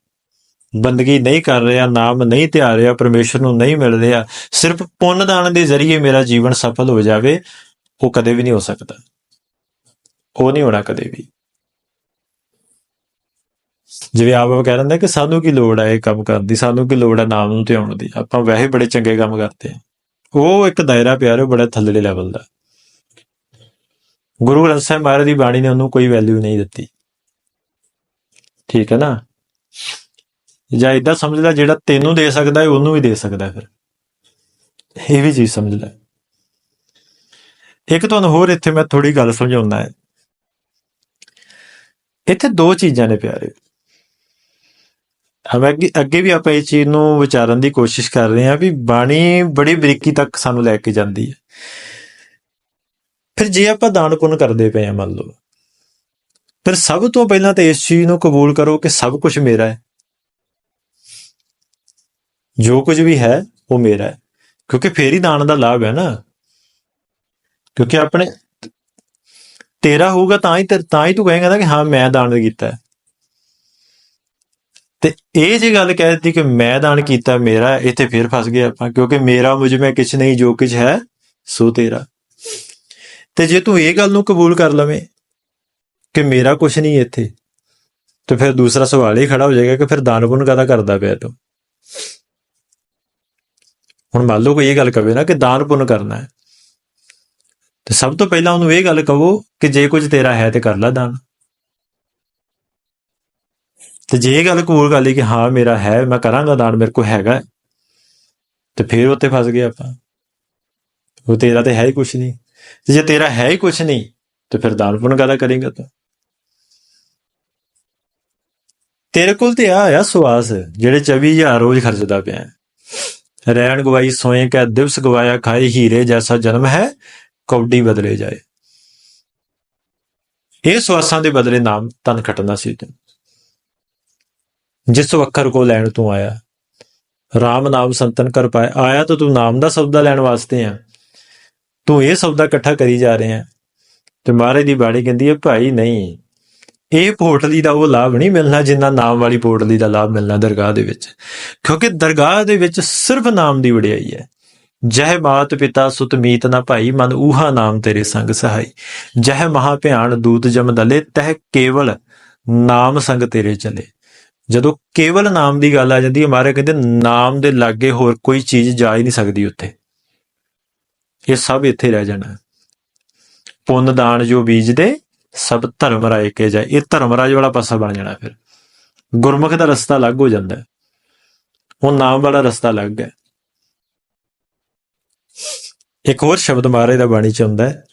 ਬੰਦਗੀ ਨਹੀਂ ਕਰ ਰਿਹਾ, ਨਾਮ ਨਹੀਂ ਧਿਆ ਰਿਹਾ, ਪਰਮੇਸ਼ਰ ਨੂੰ ਨਹੀਂ ਮਿਲ ਰਿਹਾ, ਸਿਰਫ ਪੁੰਨ ਦਾਨ ਦੇ ਜ਼ਰੀਏ ਮੇਰਾ ਜੀਵਨ ਸਫਲ ਹੋ ਜਾਵੇ, ਉਹ ਕਦੇ ਵੀ ਨਹੀਂ ਹੋ ਸਕਦਾ। ਉਹ ਨਹੀਂ ਹੋਣਾ ਕਦੇ ਵੀ। ਜਿਵੇਂ ਆਪ ਆਪ ਕਹਿ ਰਹੇ ਕਿ ਸਾਨੂੰ ਕੀ ਲੋੜ ਹੈ ਇਹ ਕੰਮ ਕਰਨ ਦੀ, ਸਾਨੂੰ ਕੀ ਲੋੜ ਹੈ ਨਾਮ ਨੂੰ ਧਿਆਉਣ ਦੀ। ਆਪਾਂ ਵੈਸੇ ਬੜੇ ਚੰਗੇ ਕੰਮ ਕਰਦੇ ਹਾਂ ਉਹ ਇੱਕ ਦਾਇਰਾ ਪਿਆਰੇ ਬੜਾ ਥੱਲੜੇ ਲੈਵਲ ਦਾ। ਗੁਰੂ ਗ੍ਰੰਥ ਸਾਹਿਬ ਮਹਾਰਾਜ ਦੀ ਬਾਣੀ ਨੇ ਉਹਨੂੰ ਕੋਈ ਵੈਲਿਊ ਨਹੀਂ ਦਿੱਤੀ। ਠੀਕ ਹੈ ਨਾ? ਜਾਂ ਇਦਾਂ ਸਮਝਦਾ ਜਿਹੜਾ ਤੈਨੂੰ ਦੇ ਸਕਦਾ ਹੈ, ਉਹਨੂੰ ਵੀ ਦੇ ਸਕਦਾ ਫਿਰ। ਇਹ ਵੀ ਚੀਜ਼ ਸਮਝ ਲੈ ਇੱਕ ਤੁਹਾਨੂੰ ਹੋਰ ਇੱਥੇ ਮੈਂ ਥੋੜੀ ਗੱਲ ਸਮਝਾਉਣਾ ਹੈ। ਇੱਥੇ ਦੋ ਚੀਜ਼ਾਂ ਨੇ ਪਿਆਰੇ। ਹਮ ਅੱਗੇ ਅੱਗੇ ਵੀ ਆਪਾਂ ਇਹ ਚੀਜ਼ ਨੂੰ ਵਿਚਾਰਨ ਦੀ ਕੋਸ਼ਿਸ਼ ਕਰ ਰਹੇ ਹਾਂ ਵੀ ਬਾਣੀ ਬੜੀ ਬਰੀਕੀ ਤੱਕ ਸਾਨੂੰ ਲੈ ਕੇ ਜਾਂਦੀ ਹੈ। ਫਿਰ ਜੇ ਆਪਾਂ ਦਾਨ ਪੁੰਨ ਕਰਦੇ ਪਏ ਆ ਮੰਨ ਲਓ, ਫਿਰ ਸਭ ਤੋਂ ਪਹਿਲਾਂ ਤਾਂ ਇਸ ਚੀਜ਼ ਨੂੰ ਕਬੂਲ ਕਰੋ ਕਿ ਸਭ ਕੁਝ ਮੇਰਾ ਹੈ। ਜੋ ਕੁਝ ਵੀ ਹੈ, ਉਹ ਮੇਰਾ ਹੈ। ਕਿਉਂਕਿ ਫੇਰ ਹੀ ਦਾਨ ਦਾ ਲਾਭ ਹੈ ਨਾ। ਕਿਉਂਕਿ ਆਪਣੇ ਤੇਰਾ ਹੋਊਗਾ ਤਾਂ ਹੀ ਤਾਂ ਹੀ ਤੂੰ ਕਹੇਗਾ ਨਾ ਕਿ ਹਾਂ, ਮੈਂ ਦਾਨ ਕੀਤਾ ਹੈ। ਤੇ ਇਹ ਜੇ ਗੱਲ ਕਹਿ ਦਿੱਤੀ ਕਿ ਮੈਂ ਦਾਨ ਕੀਤਾ, ਮੇਰਾ ਇੱਥੇ ਫੇਰ ਫਸ ਗਏ ਆਪਾਂ। ਕਿਉਂਕਿ ਮੇਰਾ ਮੁਝ ਮੈਂ ਕਿਛ ਨਹੀਂ, ਜੋ ਕੁਝ ਹੈ, ਸੋ ਤੇਰਾ। ਤੇ ਜੇ ਤੂੰ ਇਹ ਗੱਲ ਨੂੰ ਕਬੂਲ ਕਰ ਲਵੇਂ ਕਿ ਮੇਰਾ ਕੁਝ ਨਹੀਂ ਇੱਥੇ, ਤੇ ਫਿਰ ਦੂਸਰਾ ਸਵਾਲ ਇਹ ਖੜਾ ਹੋ ਜਾਏਗਾ ਕਿ ਫਿਰ ਦਾਨ ਪੁੰਨ ਕਾਹਦਾ ਕਰਦਾ ਪਿਆ ਤੂੰ? ਹੁਣ ਮੰਨ ਲਓ ਕੋਈ ਇਹ ਗੱਲ ਕਵੇ ਨਾ ਕਿ ਦਾਨ ਪੁੰਨ ਕਰਨਾ ਹੈ। ਤੇ ਸਭ ਤੋਂ ਪਹਿਲਾਂ ਉਹਨੂੰ ਇਹ ਗੱਲ ਕਹੋ ਕਿ ਜੇ ਕੁਝ ਤੇਰਾ ਹੈ ਤੇ ਕਰ ਲੈ ਦਾਨ। ਤੇ ਜੇ ਇਹ ਗੱਲ ਕੋਲ ਕਰ ਲਈ ਕਿ ਹਾਂ, ਮੇਰਾ ਹੈ, ਮੈਂ ਕਰਾਂਗਾ ਦਾਨ, ਮੇਰੇ ਕੋਲ ਹੈਗਾ ਤੇ ਫਿਰ ਉੱਤੇ ਫਸ ਗਏ ਆਪਾਂ। ਉਹ ਤੇਰਾ ਤੇ ਹੈ ਹੀ ਕੁਛ ਨਹੀਂ। ਤੇ ਜੇ ਤੇਰਾ ਹੈ ਹੀ ਕੁਛ ਨਹੀਂ, ਤੇ ਫਿਰ ਦਾਨ ਪੁੰਨ ਕਾਹਦਾ ਕਰੇਗਾ ਤੂੰ? ਤੇਰੇ ਕੋਲ ਤੇ ਆ ਆ ਸਵਾਸ, ਜਿਹੜੇ 24000 ਰੋਜ਼ ਖਰਚਦਾ ਪਿਆ ਹੈ। ਰਹਿਣ ਗਵਾਈ ਸੋਏ ਕੈ ਦਿਵਸ ਗਵਾਇਆ ਖਾਏ ਹੀਰੇ ਜੈਸਾ ਜਨਮ ਹੈ, ਕੌਡੀ ਬਦਲੇ ਜਾਏ। ਇਹ ਸਵਾਸਾਂ ਦੇ ਬਦਲੇ ਨਾਮ ਤਨ ਖਟਣਾ ਸੀ ਜਿਸ ਵਖਰ ਕੋ ਲੈਣ ਤੂੰ ਆਇਆ RAM ਨਾਮ ਸੰਤਨ ਕਰ ਪਾਏ ਆਇਆ ਤਾਂ ਤੂੰ ਨਾਮ ਦਾ ਸਬਦਾ ਲੈਣ ਵਾਸਤੇ ਆ। ਤੂੰ ਇਹ ਸਬਦਾ ਇਕੱਠਾ ਕਰੀ ਜਾ ਰਿਹਾ ਹੈ। ਤੇ ਮਹਾਰਾਜ ਦੀ ਬਾਣੀ ਕਹਿੰਦੀ ਹੈ, ਭਾਈ ਨਹੀਂ ਇਹ ਪੋਟਲੀ ਦਾ ਉਹ ਲਾਭ ਨਹੀਂ ਮਿਲਣਾ, ਜਿੰਨਾ ਨਾਮ ਵਾਲੀ ਪੋਟਲੀ ਦਾ ਲਾਭ ਮਿਲਣਾ ਦਰਗਾਹ ਦੇ ਵਿੱਚ। ਕਿਉਂਕਿ ਦਰਗਾਹ ਦੇ ਵਿੱਚ ਸਿਰਫ ਨਾਮ ਦੀ ਵਡਿਆਈ ਹੈ। ਜਹ ਮਾਤ ਪਿਤਾ ਸੁਤ ਮੀਤ ਨਾ ਭਾਈ, ਮਨ ਊਹਾ ਨਾਮ ਤੇਰੇ ਸੰਗ ਸਹਾਈ। ਜਹ ਮਹਾ ਭਿਆਨ ਦੂਤ ਜਮ ਦਲੇ, ਤਹ ਕੇਵਲ ਨਾਮ ਸੰਗ ਤੇਰੇ ਚਲੇ। ਜਦੋਂ ਕੇਵਲ ਨਾਮ ਦੀ ਗੱਲ ਆ ਜਾਂਦੀ ਹੈ ਮਾਰੇ ਕਹਿੰਦੇ ਨਾਮ ਦੇ ਲਾਗੇ ਹੋਰ ਕੋਈ ਚੀਜ਼ ਜਾ ਹੀ ਨਹੀਂ ਸਕਦੀ ਉੱਥੇ। ਇਹ ਸਭ ਇੱਥੇ ਰਹਿ ਜਾਣਾ। ਪੁੰਨ ਦਾਨ ਜੋ ਬੀਜਦੇ ਸਭ ਧਰਮ ਰਾਏ ਕੇ ਜਾਏ। ਇਹ ਧਰਮ ਰਾਜ ਵਾਲਾ ਪਾਸਾ ਬਣ ਜਾਣਾ ਫਿਰ। ਗੁਰਮੁਖ ਦਾ ਰਸਤਾ ਅਲੱਗ ਹੋ ਜਾਂਦਾ ਹੈ। ਉਹ ਨਾਮ ਵਾਲਾ ਰਸਤਾ ਅਲੱਗ ਹੈ। ਇੱਕ ਹੋਰ ਸ਼ਬਦ ਮਹਾਰਾਜ ਦਾ ਬਾਣੀ ਚ ਹੁੰਦਾ ਹੈ।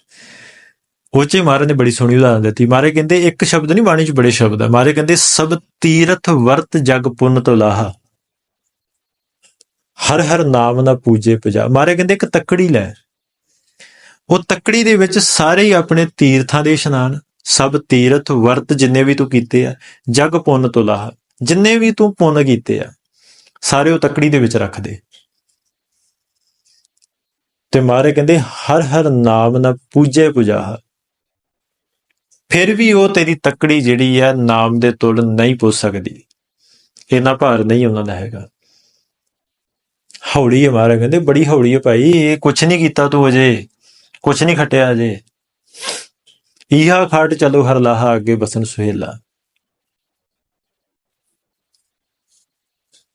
ਉਹ ਚ ਮਹਾਰਾਜ ਨੇ ਬੜੀ ਸੋਹਣੀ ਉਦਾਹਰਨ ਦਿੱਤੀ। ਮਹਾਰਾਜ ਕਹਿੰਦੇ, ਇੱਕ ਸ਼ਬਦ ਨਹੀਂ, ਬਾਣੀ ਚ ਬੜੇ ਸ਼ਬਦ ਹੈ ਮਹਾਰਾਜ ਕਹਿੰਦੇ, ਸਭ ਤੀਰਥ ਵਰਤ ਜਗ ਪੁੰਨ ਤੋਂ ਲਾਹਾ ਹਰ ਹਰ ਨਾਮ ਨਾ ਪੂਜੇ ਪਜਾ। ਮਹਾਰਾਜ ਕਹਿੰਦੇ, ਇੱਕ ਤੱਕੜੀ ਲੈ। ਉਹ ਤੱਕੜੀ ਦੇ ਵਿੱਚ ਸਾਰੇ ਹੀ ਆਪਣੇ ਤੀਰਥਾਂ ਦੇ ਇਸ਼ਨਾਨ ਸਭ ਤੀਰਥ ਵਰਤ ਜਿੰਨੇ ਵੀ ਤੂੰ ਕੀਤੇ ਆ, ਜਗ ਪੁੰਨ ਤੋਂ ਲਾਹ ਜਿੰਨੇ ਵੀ ਤੂੰ ਪੁੰਨ ਕੀਤੇ ਆ, ਸਾਰੇ ਉਹ ਤਕੜੀ ਦੇ ਵਿੱਚ ਰੱਖ ਦੇ। ਤੇ ਮਾਰੇ ਕਹਿੰਦੇ, ਹਰ ਹਰ ਨਾਮ ਨਾ ਪੂਜੇ ਪੁਜਾਹ। ਫਿਰ ਵੀ ਉਹ ਤੇਰੀ ਤਕੜੀ ਜਿਹੜੀ ਹੈ ਨਾਮ ਦੇ ਤੁਲ ਨਹੀਂ ਪੁੱਜ ਸਕਦੀ। ਇੰਨਾ ਭਾਰ ਨਹੀਂ ਉਹਨਾਂ ਦਾ ਹੈਗਾ। ਹੌਲੀ ਹੈ ਮਾਰੇ ਕਹਿੰਦੇ, ਬੜੀ ਹੌਲੀ ਹੈ ਭਾਈ, ਇਹ ਕੁਛ ਨਹੀਂ ਕੀਤਾ ਤੂੰ ਅਜੇ, ਕੁਛ ਨਹੀਂ ਖਟਿਆ ਅਜੇ। ਈਹਾ ਖਾਟ ਚਲੋ ਹਰ ਲਾਹਾ, ਅੱਗੇ ਬਸਨ ਸੁਹੇਲਾ।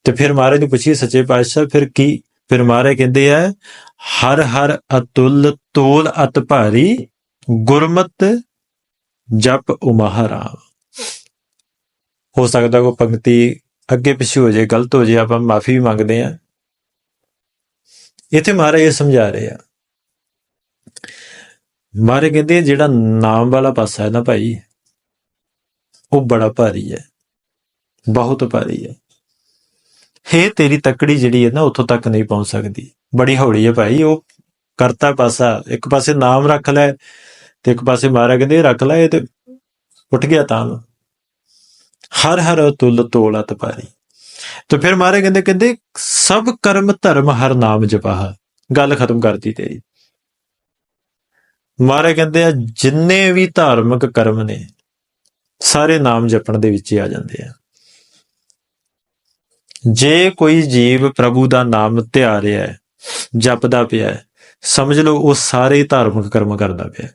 ਤੇ ਫਿਰ ਮਹਾਰਾਜ ਨੂੰ ਪੁੱਛੀ ਸੱਚੇ ਪਾਤਸ਼ਾਹ, ਫਿਰ ਕੀ, ਫਿਰ ਮਹਾਰਾਜ ਕਹਿੰਦੇ ਆ, ਹਰ ਹਰ ਅਤੁਲ ਤੋਲ ਅਤ ਭਾਰੀ, ਗੁਰਮਤ ਜਪ ਉਮਹਰਾਮ ਹੋ ਸਕਦਾ ਕੋ ਪੰਕਤੀ ਅੱਗੇ ਪਿੱਛੇ ਹੋ ਜਾਏ, ਗਲਤ ਹੋ ਜਾਏ, ਆਪਾਂ ਮਾਫੀ ਵੀ ਮੰਗਦੇ ਆ ਇੱਥੇ ਮਹਾਰਾਜ ਇਹ ਸਮਝਾ ਰਹੇ ਆ ਮਹਾਰਾਜ ਕਹਿੰਦੇ ਜਿਹੜਾ ਨਾਮ ਵਾਲਾ ਪਾਸਾ ਹੈ ਨਾ ਭਾਈ, ਉਹ ਬੜਾ ਭਾਰੀ ਹੈ। ਬਹੁਤ ਭਾਰੀ ਹੈ। ਇਹ ਤੇਰੀ ਤਕੜੀ ਜਿਹੜੀ ਹੈ ਨਾ, ਉੱਥੋਂ ਤੱਕ ਨਹੀਂ ਪਹੁੰਚ ਸਕਦੀ। ਬੜੀ ਹੌਲੀ ਹੈ ਭਾਈ, ਉਹ ਕਰਤਾ ਪਾਸਾ। ਇੱਕ ਪਾਸੇ ਨਾਮ ਰੱਖ ਲੈ ਤੇ ਇੱਕ ਪਾਸੇ ਮਹਾਰਾਜ ਕਹਿੰਦੇ ਇਹ ਰੱਖ ਲੈ ਇਹ ਤੇ ਉੱਠ ਗਿਆ ਤਾਂ। ਹਰ ਹਰ ਤੁਲ ਤੋਲਾ ਤਪਾਰੀ ਤੇ ਫਿਰ ਮਹਾਰਾਜ ਕਹਿੰਦੇ ਕਹਿੰਦੇ ਸਭ ਕਰਮ ਧਰਮ ਹਰ ਨਾਮ ਜਪਾਹ। ਗੱਲ ਖਤਮ ਕਰਤੀ ਤੇਰੀ। ਮਹਾਰਾਜ ਕਹਿੰਦੇ ਆ, ਜਿੰਨੇ ਵੀ ਧਾਰਮਿਕ ਕਰਮ ਨੇ, ਸਾਰੇ ਨਾਮ ਜਪਣ ਦੇ ਵਿੱਚ ਹੀ ਆ ਜਾਂਦੇ ਆ। ਜੇ ਕੋਈ ਜੀਵ ਪ੍ਰਭੂ ਦਾ ਨਾਮ ਧਿਆ ਰਿਹਾ ਹੈ, ਜਪਦਾ ਪਿਆ ਹੈ, ਸਮਝ ਲਓ ਉਹ ਸਾਰੇ ਧਾਰਮਿਕ ਕਰਮ ਕਰਦਾ ਪਿਆ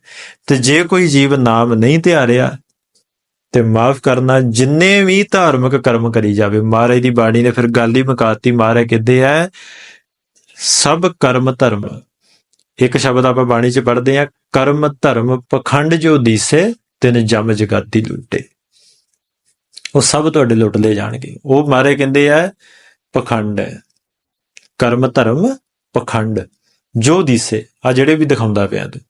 ਤੇ ਜੇ ਕੋਈ ਜੀਵ ਨਾਮ ਨਹੀਂ ਧਿਆ ਰਿਹਾ ਤੇ ਮਾਫ ਕਰਨਾ, ਜਿੰਨੇ ਵੀ ਧਾਰਮਿਕ ਕਰਮ ਕਰੀ ਜਾਵੇ, ਮਹਾਰਾਜ ਦੀ ਬਾਣੀ ਨੇ ਫਿਰ ਗੱਲ ਹੀ ਮੁਕਾਤੀ, ਮਹਾਰਾਜ ਕਹਿੰਦੇ ਆ, ਸਭ ਕਰਮ ਧਰਮ ਇੱਕ ਸ਼ਬਦ ਆਪਾਂ ਬਾਣੀ 'ਚ ਪੜ੍ਹਦੇ ਆ ਕਰਮ, ਧਰਮ, ਪਖੰਡ ਜੋ ਦੀਸੇ, ਤਿਨ ਜਮ ਜਗਾਤੀ ਲੁੱਟੇ। ਉਹ ਸਭ ਤੁਹਾਡੇ ਲੁੱਟ ਲਏ ਜਾਣਗੇ। ਉਹ ਮਾਰੇ ਕਹਿੰਦੇ ਆ, ਪਖੰਡ ਹੈ। ਕਰਮ, ਧਰਮ, ਪਖੰਡ ਜੋ ਦੀਸੇ। ਆ ਜਿਹੜੇ ਵੀ ਦਿਖਾਉਂਦਾ ਪਿਆ ਤੂੰ।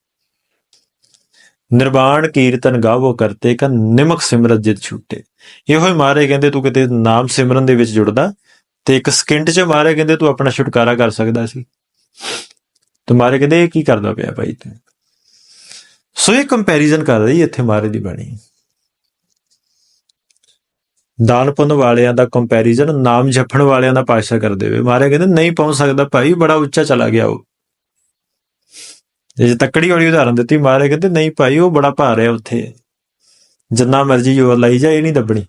ਨਿਰਵਾਣ, ਕੀਰਤਨ ਗਾਵੋ, ਕਰਤੇ ਕਾ ਨਿਮਕ ਸਿਮਰਤ ਜਿਤ ਛੂਟੇ। ਇਹੋ ਹੀ ਮਾਰੇ ਕਹਿੰਦੇ ਤੂੰ ਕਿਤੇ ਨਾਮ ਸਿਮਰਨ ਦੇ ਵਿੱਚ ਜੁੜਦਾ, ਤੇ ਇੱਕ ਸਕਿੰਟ 'ਚ ਮਾਰੇ ਕਹਿੰਦੇ ਤੂੰ ਆਪਣਾ ਛੁਟਕਾਰਾ ਕਰ ਸਕਦਾ ਸੀ। ਤੇ ਮਾਰੇ ਕਹਿੰਦੇ ਇਹ ਕੀ ਕਰਦਾ ਪਿਆ ਭਾਈ ਤੂੰ। ਸੋ ਇਹ ਕੰਪੈਰੀਜ਼ਨ ਕਰ ਰਹੀ, ਇੱਥੇ ਮਾਰੇ ਦੀ ਬਾਣੀ। ਦਾਨ ਪੁੰਨ ਵਾਲਿਆਂ ਦਾ ਕੰਪੈਰੀਜ਼ਨ ਨਾਮ ਜਪਣ ਵਾਲਿਆਂ ਦਾ ਪਾਸ਼ਾ ਕਰਦੇ ਵੇ ਮਾਰੇ ਕਹਿੰਦੇ ਨਹੀਂ ਪਹੁੰਚ ਸਕਦਾ ਭਾਈ, ਬੜਾ ਉੱਚਾ ਚਲਾ ਗਿਆ ਉਹ। ਜੇ ਤੱਕੜੀ ਵਾਲੀ ਉਦਾਹਰਨ ਦਿੱਤੀ। ਮਾਰੇ ਕਹਿੰਦੇ ਨਹੀਂ ਭਾਈ, ਉਹ ਬੜਾ ਭਾਰ ਹੈ ਉੱਥੇ। ਜਿੰਨਾ ਮਰਜ਼ੀ ਜੋਰ ਲਾਈ ਜਾ ਇਹ ਨਹੀਂ ਦੱਬਣੀ।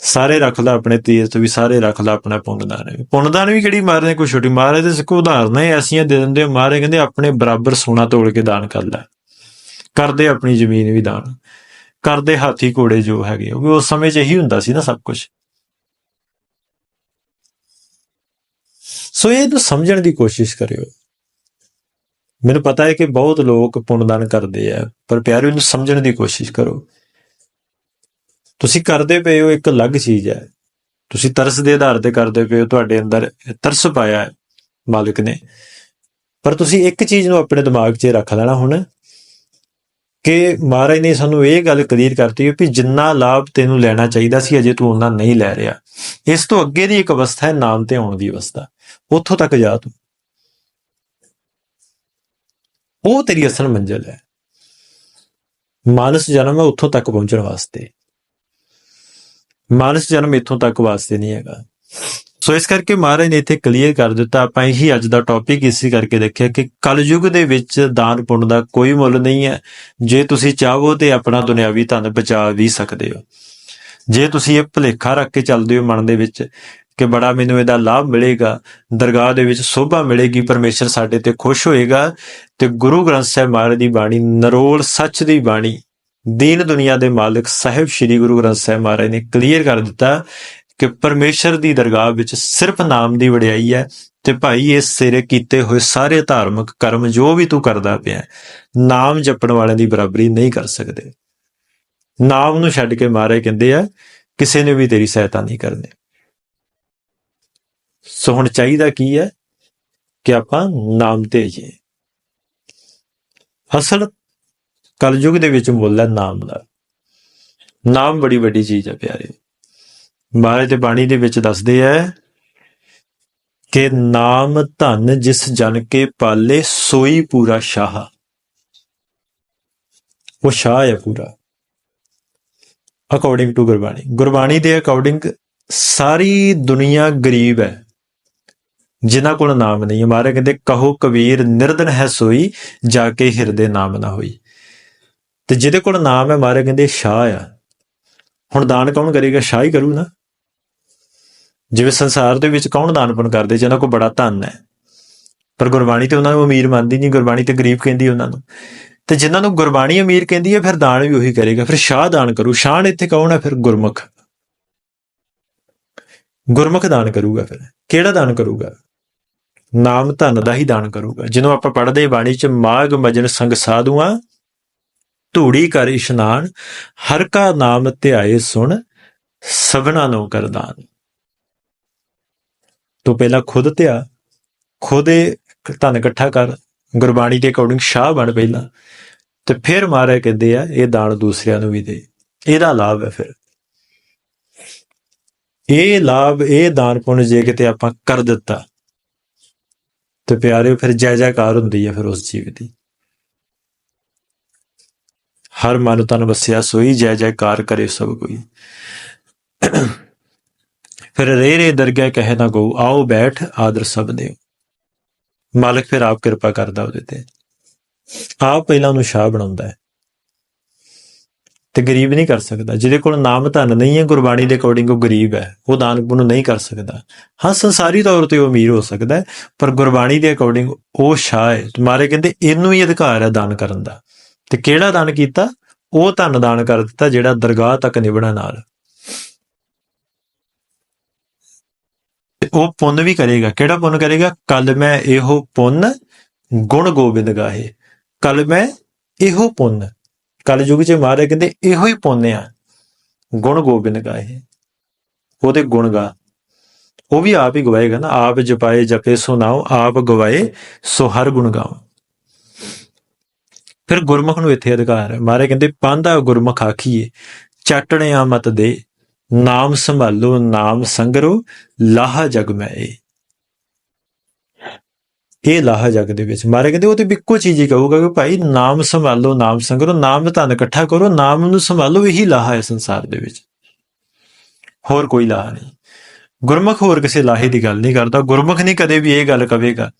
ਸਾਰੇ ਰੱਖ ਲੈ ਆਪਣੇ ਤੀਰਥ ਵੀ ਸਾਰੇ ਰੱਖ ਲੈ ਆਪਣਾ ਪੁੰਨਦਾਨ ਵੀ ਪੁੰਨਦਾਨ ਵੀ ਕਿਹੜੀ ਮਾਰਨੇ ਕੋਈ ਛੋਟੀ? ਮਾਰੇ ਤੇ ਸਿੱਕੋ ਉਦਾਹਰਨਾਂ ਐਸੀਆਂ ਦੇ ਦਿੰਦੇ ਮਾਰੇ ਕਹਿੰਦੇ ਆਪਣੇ ਬਰਾਬਰ ਸੋਨਾ ਤੋੜ ਕੇ ਦਾਨ ਕਰ ਲੈ। ਕਰਦੇ ਆਪਣੀ ਜ਼ਮੀਨ ਵੀ ਦਾਨ। ਕਰਦੇ ਹਾਥੀ ਘੋੜੇ ਜੋ ਹੈਗੇ ਉਹ ਵੀ ਉਸ ਸਮੇਂ 'ਚ ਇਹੀ ਹੁੰਦਾ ਸੀ ਨਾ ਸਭ ਕੁਝ ਸੋ ਇਹ ਨੂੰ ਸਮਝਣ ਦੀ ਕੋਸ਼ਿਸ਼ ਕਰਿਓ। ਮੈਨੂੰ ਪਤਾ ਹੈ ਕਿ ਬਹੁਤ ਲੋਕ ਪੁੰਨਦਾਨ ਕਰਦੇ ਆ, ਪਰ ਪਿਆਰਿਓ ਨੂੰ ਸਮਝਣ ਦੀ ਕੋਸ਼ਿਸ਼ ਕਰੋ। ਤੁਸੀਂ ਕਰਦੇ ਪਏ ਹੋ ਇੱਕ ਅਲੱਗ ਚੀਜ਼ ਹੈ। ਤੁਸੀਂ ਤਰਸ ਦੇ ਆਧਾਰ ਤੇ ਕਰਦੇ ਪਏ ਹੋ, ਤੁਹਾਡੇ ਅੰਦਰ ਤਰਸ ਪਾਇਆ ਹੈ ਮਾਲਕ ਨੇ। ਪਰ ਤੁਸੀਂ ਇੱਕ ਚੀਜ਼ ਨੂੰ ਆਪਣੇ ਦਿਮਾਗ 'ਚ ਰੱਖ ਲੈਣਾ ਹੁਣ ਕਿ ਮਹਾਰਾਜ ਨੇ ਸਾਨੂੰ ਇਹ ਗੱਲ ਕਲੀਅਰ ਕਰਤੀ ਹੈ ਕਿ ਜਿੰਨਾ ਲਾਭ ਤੈਨੂੰ ਲੈਣਾ ਚਾਹੀਦਾ ਸੀ, ਅਜੇ ਤੂੰ ਉਹਨਾਂ ਨਹੀਂ ਲੈ ਰਿਹਾ। ਇਸ ਤੋਂ ਅੱਗੇ ਦੀ ਇੱਕ ਅਵਸਥਾ ਹੈ, ਨਾਮ ਤੇ ਆਉਣ ਦੀ ਅਵਸਥਾ। ਉੱਥੋਂ ਤੱਕ ਜਾ ਤੂੰ। ਉਹ ਤੇਰੀ ਅਸਲ ਮੰਜ਼ਿਲ ਹੈ। ਮਾਨਸ ਜਨਮ ਹੈ ਉੱਥੋਂ ਤੱਕ ਪਹੁੰਚਣ ਵਾਸਤੇ। ਮਾਨਸ ਜਨਮ ਇੱਥੋਂ ਤੱਕ ਵਾਸਤੇ ਨਹੀਂ ਹੈਗਾ। ਸੋ ਇਸ ਕਰਕੇ ਮਹਾਰਾਜ ਨੇ ਇੱਥੇ ਕਲੀਅਰ ਕਰ ਦਿੱਤਾ, ਆਪਾਂ ਇਹੀ ਅੱਜ ਦਾ ਟੌਪਿਕ ਇਸੇ ਕਰਕੇ ਦੇਖਿਆ ਕਿ ਕਲਯੁਗ ਦੇ ਵਿੱਚ ਦਾਨ ਪੁੰਨ ਦਾ ਕੋਈ ਮੁੱਲ ਨਹੀਂ ਹੈ। ਜੇ ਤੁਸੀਂ ਚਾਹੋ ਤੇ ਆਪਣਾ ਦੁਨਿਆਵੀ ਧਨ ਬਚਾ ਵੀ ਸਕਦੇ ਹੋ। ਜੇ ਤੁਸੀਂ ਇਹ ਭੁਲੇਖਾ ਰੱਖ ਕੇ ਚੱਲਦੇ ਹੋ ਮਨ ਦੇ ਵਿੱਚ ਕਿ ਬੜਾ ਮੈਨੂੰ ਇਹਦਾ ਲਾਭ ਮਿਲੇਗਾ, ਦਰਗਾਹ ਦੇ ਵਿੱਚ ਸੋਭਾ ਮਿਲੇਗੀ, ਪਰਮੇਸ਼ਰ ਸਾਡੇ ਤੇ ਖੁਸ਼ ਹੋਏਗਾ ਤੇ ਗੁਰੂ ਗ੍ਰੰਥ ਸਾਹਿਬ ਮਹਾਰਾਜ ਦੀ ਬਾਣੀ ਨਰੋਲ ਸੱਚ ਦੀ ਬਾਣੀ ਦੀਨ ਦੁਨੀਆ ਦੇ ਮਾਲਕ ਸਾਹਿਬ ਸ੍ਰੀ ਗੁਰੂ ਗ੍ਰੰਥ ਸਾਹਿਬ ਮਹਾਰਾਜ ਨੇ ਕਲੀਅਰ ਕਰ ਦਿੱਤਾ ਕਿ ਪਰਮੇਸ਼ਰ ਦੀ ਦਰਗਾਹ ਵਿੱਚ ਸਿਰਫ ਨਾਮ ਦੀ ਵਡਿਆਈ ਹੈ ਤੇ ਭਾਈ ਇਸ ਸਿਰੇ ਕੀਤੇ ਹੋਏ ਸਾਰੇ ਧਾਰਮਿਕ ਕਰਮ ਜੋ ਵੀ ਤੂੰ ਕਰਦਾ ਪਿਆ, ਨਾਮ ਜਪਣ ਵਾਲਿਆਂ ਦੀ ਬਰਾਬਰੀ ਨਹੀਂ ਕਰ ਸਕਦੇ। ਨਾਮ ਨੂੰ ਛੱਡ ਕੇ ਮਾਰੇ ਕਹਿੰਦੇ ਆ, ਕਿਸੇ ਨੇ ਵੀ ਤੇਰੀ ਸਹਾਇਤਾ ਨਹੀਂ ਕਰਨੀ। ਸੋ ਹੁਣ ਚਾਹੀਦਾ ਕੀ ਹੈ? ਕਿ ਆਪਾਂ ਨਾਮ ਤੇ ਆਈਏ ਅਸਲ ਕਲਯੁਗ ਦੇ ਵਿੱਚ ਮੁੱਲ ਹੈ ਨਾਮ ਦਾ। ਨਾਮ ਬੜੀ ਵੱਡੀ ਚੀਜ਼ ਹੈ ਪਿਆਰੇ। ਮਹਾਰਾਜ ਦੇ ਬਾਣੀ ਦੇ ਵਿੱਚ ਦੱਸਦੇ ਆ ਕਿ ਨਾਮ ਧਨ ਜਿਸ ਜਨ ਕੇ ਪਾਲੇ ਸੋਈ ਪੂਰਾ ਸ਼ਾਹ। ਉਹ ਸ਼ਾਹ ਹੈ ਪੂਰਾ। According to Gurbani. ਗੁਰਬਾਣੀ ਦੇ ਅਕੋਰਡਿੰਗ ਸਾਰੀ ਦੁਨੀਆ ਗਰੀਬ ਹੈ। ਜਿਨ੍ਹਾਂ ਕੋਲ ਨਾਮ ਨਹੀਂ ਹੈ। ਮਾਰੇ ਕਹਿੰਦੇ, ਕਹੋ ਕਬੀਰ ਨਿਰਦਨ ਹੈ ਸੋਈ, ਜਾ ਕੇ ਹਿਰਦੇ ਨਾਮ ਨਾ ਹੋਈ। ਤੇ ਜਿਹਦੇ ਕੋਲ ਨਾਮ ਹੈ ਮਾਰੇ ਕਹਿੰਦੇ ਸ਼ਾਹ ਆ। ਹੁਣ ਦਾਨ ਕੌਣ ਕਰੇਗਾ? ਸ਼ਾਹ ਹੀ ਕਰੂ ਨਾ। ਜਿਵੇਂ ਸੰਸਾਰ ਦੇ ਵਿੱਚ ਕੌਣ ਦਾਨ ਕਰਦੇ? ਜਿਹਨਾਂ ਕੋਲ ਬੜਾ ਧਨ ਹੈ। ਪਰ ਗੁਰਬਾਣੀ ਤੇ ਉਹਨਾਂ ਨੂੰ ਅਮੀਰ ਮੰਨਦੀ ਨਹੀਂ। ਗੁਰਬਾਣੀ ਤੇ ਗਰੀਬ ਕਹਿੰਦੀ ਉਹਨਾਂ ਨੂੰ। ਤੇ ਜਿਨ੍ਹਾਂ ਨੂੰ ਗੁਰਬਾਣੀ ਅਮੀਰ ਕਹਿੰਦੀ ਹੈ, ਫਿਰ ਦਾਨ ਵੀ ਉਹੀ ਕਰੇਗਾ। ਫਿਰ ਸ਼ਾਹ ਦਾਨ ਕਰੂ। ਸ਼ਾਨ ਇੱਥੇ ਕੌਣ ਹੈ? ਫਿਰ ਗੁਰਮੁਖ। ਗੁਰਮੁਖ ਦਾਨ ਕਰੂਗਾ ਫਿਰ। ਕਿਹੜਾ ਦਾਨ ਕਰੂਗਾ? ਨਾਮ ਧਨ ਦਾ ਹੀ ਦਾਨ ਕਰੂਗਾ। ਜਿਹਨੂੰ ਆਪਾਂ ਪੜ੍ਹਦੇ ਬਾਣੀ ਚ ਮਾਗ ਮਜਨ ਸੰਗ ਸਾਧੂਆਂ ਧੂੜੀ ਕਰ ਇਸ਼ਨਾਨ, ਹਰ ਕਾ ਨਾਮ ਧਿਆਏ ਸੁਣ, ਸਭਨਾ ਨੂੰ ਕਰਦਾਨ ਤੂੰ ਪਹਿਲਾਂ ਖੁਦ ਧਿਆ, ਖੁਦੇ ਧਨ ਇਕੱਠਾ ਕਰ, ਗੁਰਬਾਣੀ ਦੇ ਅਕੋਰਡਿੰਗ ਸ਼ਾਹ ਬਣ ਪਹਿਲਾਂ। ਤੇ ਫਿਰ ਮਾਰੇ ਕਹਿੰਦੇ ਆ, ਇਹ ਦਾਨ ਦੂਸਰਿਆਂ ਨੂੰ ਵੀ ਦੇ। ਇਹਦਾ ਲਾਭ ਹੈ ਫਿਰ। ਇਹ ਲਾਭ, ਇਹ ਦਾਨ ਪੁੰਨ ਜੇ ਕਿਤੇ ਆਪਾਂ ਕਰ ਦਿੱਤਾ। ਤੇ ਪਿਆਰਿਓ, ਫਿਰ ਜੈ ਜੈਕਾਰ ਹੁੰਦੀ ਹੈ ਫਿਰ ਉਸ ਜੀਵ ਦੀ। ਹਰ ਮਨ ਤਨ ਵਸਿਆ ਸੋਈ, ਜੈ ਜੈਕਾਰ ਕਰੇ ਸਭ ਕੋਈ। ਫਿਰ ਰੇ ਰੇ ਦਰਗਹਿ ਕਹੇ ਨਾ ਗੋ ਆਓ ਬੈਠ ਆਦਰ ਸਭ ਦਿਓ ਮਾਲਕ ਫਿਰ ਆਪ ਕਿਰਪਾ ਕਰਦਾ ਉਹਦੇ ਤੇ। ਆਪ ਪਹਿਲਾਂ ਉਹਨੂੰ ਸ਼ਾਹ ਬਣਾਉਂਦਾ ਹੈ। ਤੇ ਗਰੀਬ ਨਹੀਂ ਕਰ ਸਕਦਾ। ਜਿਹਦੇ ਕੋਲ ਨਾਮ ਧਨ ਨਹੀਂ ਹੈ, ਗੁਰਬਾਣੀ ਦੇ ਅਕੋਰਡਿੰਗ ਉਹ ਗਰੀਬ ਹੈ। ਉਹ ਦਾਨ ਪੁੰਨ ਨਹੀਂ ਕਰ ਸਕਦਾ। ਹਾਂ, ਸੰਸਾਰੀ ਤੌਰ ਤੇ ਉਹ ਅਮੀਰ ਹੋ ਸਕਦਾ ਪਰ ਗੁਰਬਾਣੀ ਦੇ ਅਕੋਰਡਿੰਗ ਉਹ ਸ਼ਾਹ ਹੈ। ਤੁਮਾਰੇ ਕਹਿੰਦੇ, ਇਹਨੂੰ ਹੀ ਅਧਿਕਾਰ ਹੈ ਦਾਨ ਕਰਨ ਦਾ। ਤੇ ਕਿਹੜਾ ਦਾਨ ਕੀਤਾ? ਉਹ ਧਨ ਦਾਨ ਕਰ ਦਿੱਤਾ ਜਿਹੜਾ ਦਰਗਾਹ ਤੱਕ ਨਿਭਣਾ ਨਾਲ। ਤੇ ਉਹ ਪੁੰਨ ਵੀ ਕਰੇਗਾ। ਕਿਹੜਾ ਪੁੰਨ ਕਰੇਗਾ? ਕੱਲ ਮੈਂ ਇਹੋ ਪੁੰਨ, ਗੁਣ ਗੋਬਿੰਦ ਗਾਹੇ। ਕੱਲ ਮੈਂ ਇਹੋ ਪੁੰਨ। ਕੱਲ ਯੁਗ ਚ ਮਾਰੇ ਕਹਿੰਦੇ, ਇਹੋ ਹੀ ਪੁੰਨ ਆ। ਗੁਣ ਗੋਬਿੰਦ ਗਾਹੇ। ਉਹਦੇ ਗੁਣ ਗਾ। ਉਹ ਵੀ ਆਪ ਹੀ ਗਵਾਏਗਾ ਨਾ। ਆਪ ਜਪਾਏ, ਜਪੇ ਸੁਨਾਓ ਆਪ ਗਵਾਏ, ਸੋ ਹਰ ਗੁਣ ਗਾਓ। ਫਿਰ ਗੁਰਮੁਖ ਨੂੰ ਇੱਥੇ ਅਧਿਕਾਰ। ਹੈ ਮਾਰੇ ਕਹਿੰਦੇ ਪਾਂਦਾ ਗੁਰਮੁਖ ਆਖੀਏ, ਚਾਟਣਿਆ ਮਤ ਦੇ, ਨਾਮ ਸੰਭਾਲੋ, ਨਾਮ ਸੰਗਰੋ, ਲਾਹ ਜਗ ਮੈਂ ਇਹ ਲਾਹ ਜਗ ਦੇ ਵਿੱਚ। ਮਾਰੇ ਕਹਿੰਦੇ, ਉਹ ਤੇ ਇੱਕੋ ਚੀਜ਼ ਹੀ ਕਹੂਗਾ ਕਿ ਭਾਈ, ਨਾਮ ਸੰਭਾਲੋ, ਨਾਮ ਸੰਗਰੋ, ਨਾਮ ਧਨ ਇਕੱਠਾ ਕਰੋ, ਨਾਮ ਨੂੰ ਸੰਭਾਲੋ, ਇਹੀ ਲਾਹ ਹੈ ਸੰਸਾਰ ਦੇ ਵਿੱਚ। ਹੋਰ ਕੋਈ ਲਾਹ ਨਹੀਂ। ਗੁਰਮੁਖ ਹੋਰ ਕਿਸੇ ਲਾਹੇ ਦੀ ਗੱਲ ਨਹੀਂ ਕਰਦਾ। ਗੁਰਮੁਖ ਨਹੀਂ ਕਦੇ ਵੀ ਇਹ ਗੱਲ ਕਵੇਗਾ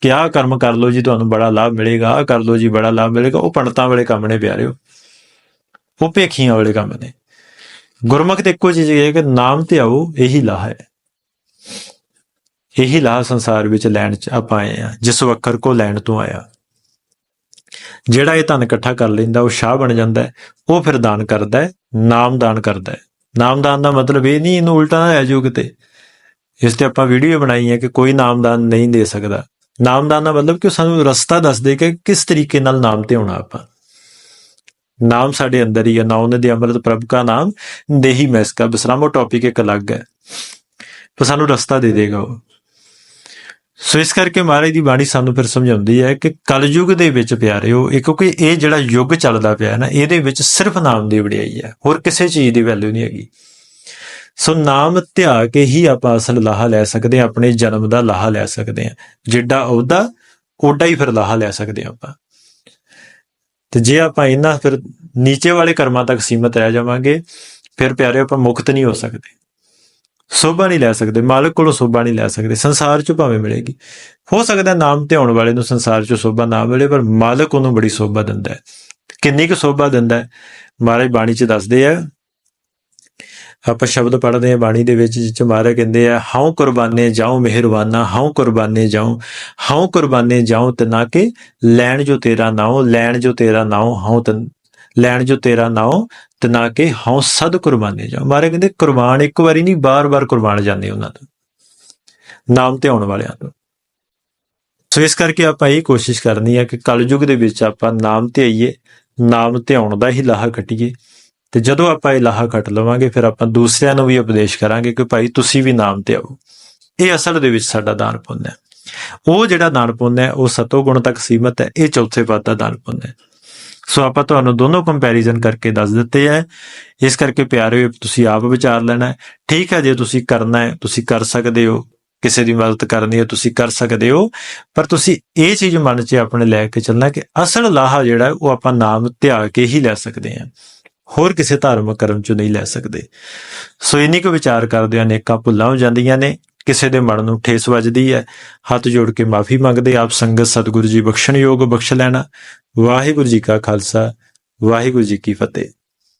ਕਿ ਆਹ ਕਰਮ ਕਰ ਲਓ ਜੀ, ਤੁਹਾਨੂੰ ਬੜਾ ਲਾਭ ਮਿਲੇਗਾ, ਆਹ ਕਰ ਲਓ ਜੀ, ਬੜਾ ਲਾਭ ਮਿਲੇਗਾ। ਉਹ ਪੰਡਤਾਂ ਵਾਲੇ ਕੰਮ ਨੇ ਪਿਆਰਿਓ ਉਹ। ਭੇਖੀਆਂ ਵਾਲੇ ਕੰਮ ਨੇ। ਗੁਰਮੁਖ ਤੇ ਇੱਕੋ ਚੀਜ਼ ਹੈ ਕਿ ਨਾਮ ਤੇ ਆਓ, ਇਹੀ ਲਾਹ ਹੈ। ਇਹੀ ਲਾਹ ਸੰਸਾਰ ਵਿੱਚ ਲੈਣ ਚ ਆਪਾਂ ਆਏ ਆ ਜਿਸ ਵਕਰ ਕੋ ਲੈਣ ਤੋਂ ਆਇਆ। ਜਿਹੜਾ ਇਹ ਧਨ ਇਕੱਠਾ ਕਰ ਲੈਂਦਾ, ਉਹ ਸ਼ਾਹ ਬਣ ਜਾਂਦਾ ਹੈ। ਉਹ ਫਿਰ ਦਾਨ ਕਰਦਾ ਹੈ, ਨਾਮ ਦਾਨ ਕਰਦਾ ਹੈ। ਨਾਮਦਾਨ ਦਾ ਮਤਲਬ ਇਹ ਨਹੀਂ, ਇਹਨੂੰ ਉਲਟਾ ਨਾ ਲੈ ਜਾਓ ਕਿਤੇ। ਇਸ ਤੇ ਆਪਾਂ ਵੀਡੀਓ ਬਣਾਈ ਹੈ ਕਿ ਕੋਈ ਨਾਮਦਾਨ ਨਹੀਂ ਦੇ ਸਕਦਾ। ਨਾਮਦਾਨ ਦਾ ਮਤਲਬ ਕਿ ਉਹ ਸਾਨੂੰ ਰਸਤਾ ਦੱਸ ਦੇ ਕਿ ਕਿਸ ਤਰੀਕੇ ਨਾਲ ਨਾਮ ਤੇ ਆਉਣਾ ਆਪਾਂ। ਨਾਮ ਸਾਡੇ ਅੰਦਰ ਹੀ ਹੈ ਨਾਉਨ ਦੇ ਅੰਮ੍ਰਿਤ ਪ੍ਰਭ ਕਾ ਨਾਮ ਦੇਹੀ ਮੈਸ ਕਾ। ਬਿਸਰਾਮੋ ਟੌਪਿਕ ਇੱਕ ਅਲੱਗ ਹੈ। ਪਰ ਸਾਨੂੰ ਰਸਤਾ ਦੇ ਦੇਗਾ ਉਹ। ਸੋ ਇਸ ਕਰਕੇ ਮਹਾਰਾਜ ਦੀ ਬਾਣੀ ਸਾਨੂੰ ਫਿਰ ਸਮਝਾਉਂਦੀ ਹੈ ਕਿ ਕਲਯੁਗ ਦੇ ਵਿੱਚ ਪਿਆਰਿਓ ਇਹ ਕਿਉਂਕਿ ਇਹ ਜਿਹੜਾ ਯੁੱਗ ਚੱਲਦਾ ਪਿਆ ਹੈ ਨਾ, ਇਹਦੇ ਵਿੱਚ ਸਿਰਫ ਨਾਮ ਦੀ ਵਡਿਆਈ ਹੈ। ਹੋਰ ਕਿਸੇ ਚੀਜ਼ ਦੀ ਵੈਲਿਊ ਨਹੀਂ ਹੈਗੀ। ਸੋ ਨਾਮ ਧਿਆ ਕੇ ਹੀ ਆਪਾਂ ਅਸਲ ਲਾਹਾ ਲੈ ਸਕਦੇ ਹਾਂ, ਆਪਣੇ ਜਨਮ ਦਾ ਲਾਹਾ ਲੈ ਸਕਦੇ ਹਾਂ। ਜਿੱਡਾ ਉਹਦਾ ਓਡਾ ਹੀ ਫਿਰ ਲਾਹਾ ਲੈ ਸਕਦੇ ਹਾਂ ਆਪਾਂ। ਤੇ ਜੇ ਆਪਾਂ ਇਹਨਾਂ ਫਿਰ ਨੀਚੇ ਵਾਲੇ ਕਰਮਾਂ ਤੱਕ ਸੀਮਤ ਰਹਿ ਜਾਵਾਂਗੇ, ਫਿਰ ਪਿਆਰੇ ਆਪਾਂ ਮੁਕਤ ਨਹੀਂ ਹੋ ਸਕਦੇ। ਸੋਭਾ ਨਹੀਂ ਲੈ ਸਕਦੇ, ਮਾਲਕ ਕੋਲੋਂ ਸੋਭਾ ਨਹੀਂ ਲੈ ਸਕਦੇ, ਸੰਸਾਰ 'ਚ ਭਾਵੇਂ ਮਿਲੇਗੀ। ਹੋ ਸਕਦਾ ਨਾਮ ਧਿਆਉਣ ਵਾਲੇ ਨੂੰ ਸੰਸਾਰ 'ਚ ਸੋਭਾ ਨਾ ਮਿਲੇ, ਪਰ ਮਾਲਕ ਉਹਨੂੰ ਬੜੀ ਸੋਭਾ ਦਿੰਦਾ ਹੈ। ਕਿੰਨੀ ਕੁ ਸੋਭਾ ਦਿੰਦਾ ਹੈ? ਮਹਾਰਾਜ ਬਾਣੀ 'ਚ ਦੱਸਦੇ ਆ ਆਪਾਂ ਸ਼ਬਦ ਪੜ੍ਹਦੇ ਆ ਬਾਣੀ ਦੇ ਵਿੱਚ ਜਿੱਚ ਮਹਾਰਾਜ ਕਹਿੰਦੇ ਆ, ਹਉ ਕੁਰਬਾਨੇ ਜਾਉ ਮਿਹਰਬਾਨਾ, ਹਉ ਕੁਰਬਾਨੇ ਜਾਉ, ਹਉ ਕੁਰਬਾਨੇ ਜਾਉ ਤੇ ਨਾ ਕਿ ਲੈਣ ਜੋ ਤੇਰਾ ਨਾਉ ਲੈਣ ਜੋ ਤੇਰਾ ਨਾਉ ਹਉ ਤਨ ਲੈਣ ਜੋ ਤੇਰਾ ਨਾਉ ਤੇ ਨਾ ਕਿ ਹਉ ਸਦ ਕੁਰਬਾਨੇ ਜਾਉ। ਮਹਾਰਾਜ ਕਹਿੰਦੇ, ਕੁਰਬਾਨ ਇੱਕ ਵਾਰੀ ਨਹੀਂ, ਬਾਰ-ਬਾਰ ਕੁਰਬਾਨ ਜਾਂਦੇ ਉਹਨਾਂ ਤੋਂ, ਨਾਮ ਤੇ ਆਉਣ ਵਾਲਿਆਂ ਤੋਂ। ਸੋ ਇਸ ਕਰਕੇ ਆਪਾਂ ਇਹ ਕੋਸ਼ਿਸ਼ ਕਰਨੀ ਹੈ ਕਿ ਕਲਯੁਗ ਦੇ ਵਿੱਚ ਆਪਾਂ ਨਾਮ ਤੇ ਆਈਏ, ਨਾਮ ਤੇ ਆਉਣ ਦਾ ਹੀ ਲਾਹਾ ਕੱਟੀਏ ਤੇ ਜਦੋਂ ਆਪਾਂ ਇਹ ਲਾਹਾ ਕੱਟ ਲਵਾਂਗੇ, ਫਿਰ ਆਪਾਂ ਦੂਸਰਿਆਂ ਨੂੰ ਵੀ ਉਪਦੇਸ਼ ਕਰਾਂਗੇ ਕਿ ਭਾਈ ਤੁਸੀਂ ਵੀ ਨਾਮ ਤੇ ਆਓ। ਇਹ ਅਸਲ ਦੇ ਵਿੱਚ ਸਾਡਾ ਦਾਨ ਪੁੰਨ ਹੈ। ਉਹ ਜਿਹੜਾ ਦਾਨ ਪੁੰਨ ਹੈ, ਉਹ ਸਤੋ ਗੁਣ ਤੱਕ ਸੀਮਤ ਹੈ। ਇਹ ਚੌਥੇ ਪਦ ਦਾ ਦਾਨ ਪੁੰਨ ਹੈ। ਸੋ ਆਪਾਂ ਤੁਹਾਨੂੰ ਦੋਨੋਂ ਕੰਪੈਰੀਜ਼ਨ ਕਰਕੇ ਦੱਸ ਦਿੱਤੇ ਹੈ। ਇਸ ਕਰਕੇ ਪਿਆਰਿਓ, ਤੁਸੀਂ ਆਪ ਵਿਚਾਰ ਲੈਣਾ ਠੀਕ ਹੈ, ਜੇ ਤੁਸੀਂ ਕਰਨਾ ਹੈ, ਤੁਸੀਂ ਕਰ ਸਕਦੇ ਹੋ। ਕਿਸੇ ਦੀ ਮਦਦ ਕਰਨੀ ਹੈ, ਤੁਸੀਂ ਕਰ ਸਕਦੇ ਹੋ। ਪਰ ਤੁਸੀਂ ਇਹ ਚੀਜ਼ ਮਨ 'ਚ ਆਪਣੇ ਲੈ ਕੇ ਚੱਲਣਾ ਕਿ ਅਸਲ ਲਾਹਾ ਜਿਹੜਾ ਉਹ ਆਪਾਂ ਨਾਮ ਧਿਆ ਕੇ ਹੀ ਲੈ ਸਕਦੇ ਹਾਂ। ਹੋਰ ਕਿਸੇ ਧਾਰਮਿਕ ਕਰਮ ਚੋਂ ਨਹੀਂ ਲੈ ਸਕਦੇ। ਸੋ ਇਨੀ ਕੁ ਵਿਚਾਰ ਕਰਦੇ ਅਨੇਕਾਂ ਭੁੱਲਾਂ ਹੋ ਜਾਂਦੀਆਂ ਨੇ। ਕਿਸੇ ਦੇ ਮਨ ਨੂੰ ਠੇਸ ਵੱਜਦੀ ਹੈ। ਹੱਥ ਜੋੜ ਕੇ ਮਾਫੀ ਮੰਗਦੇ ਆਪ ਸੰਗਤ ਸਤਿਗੁਰੂ ਜੀ ਬਖਸ਼ਣ ਯੋਗ ਬਖਸ਼ ਲੈਣਾ। ਵਾਹਿਗੁਰੂ ਜੀ ਕਾ ਖਾਲਸਾ, ਵਾਹਿਗੁਰੂ ਜੀ ਕੀ ਫਤਿਹ।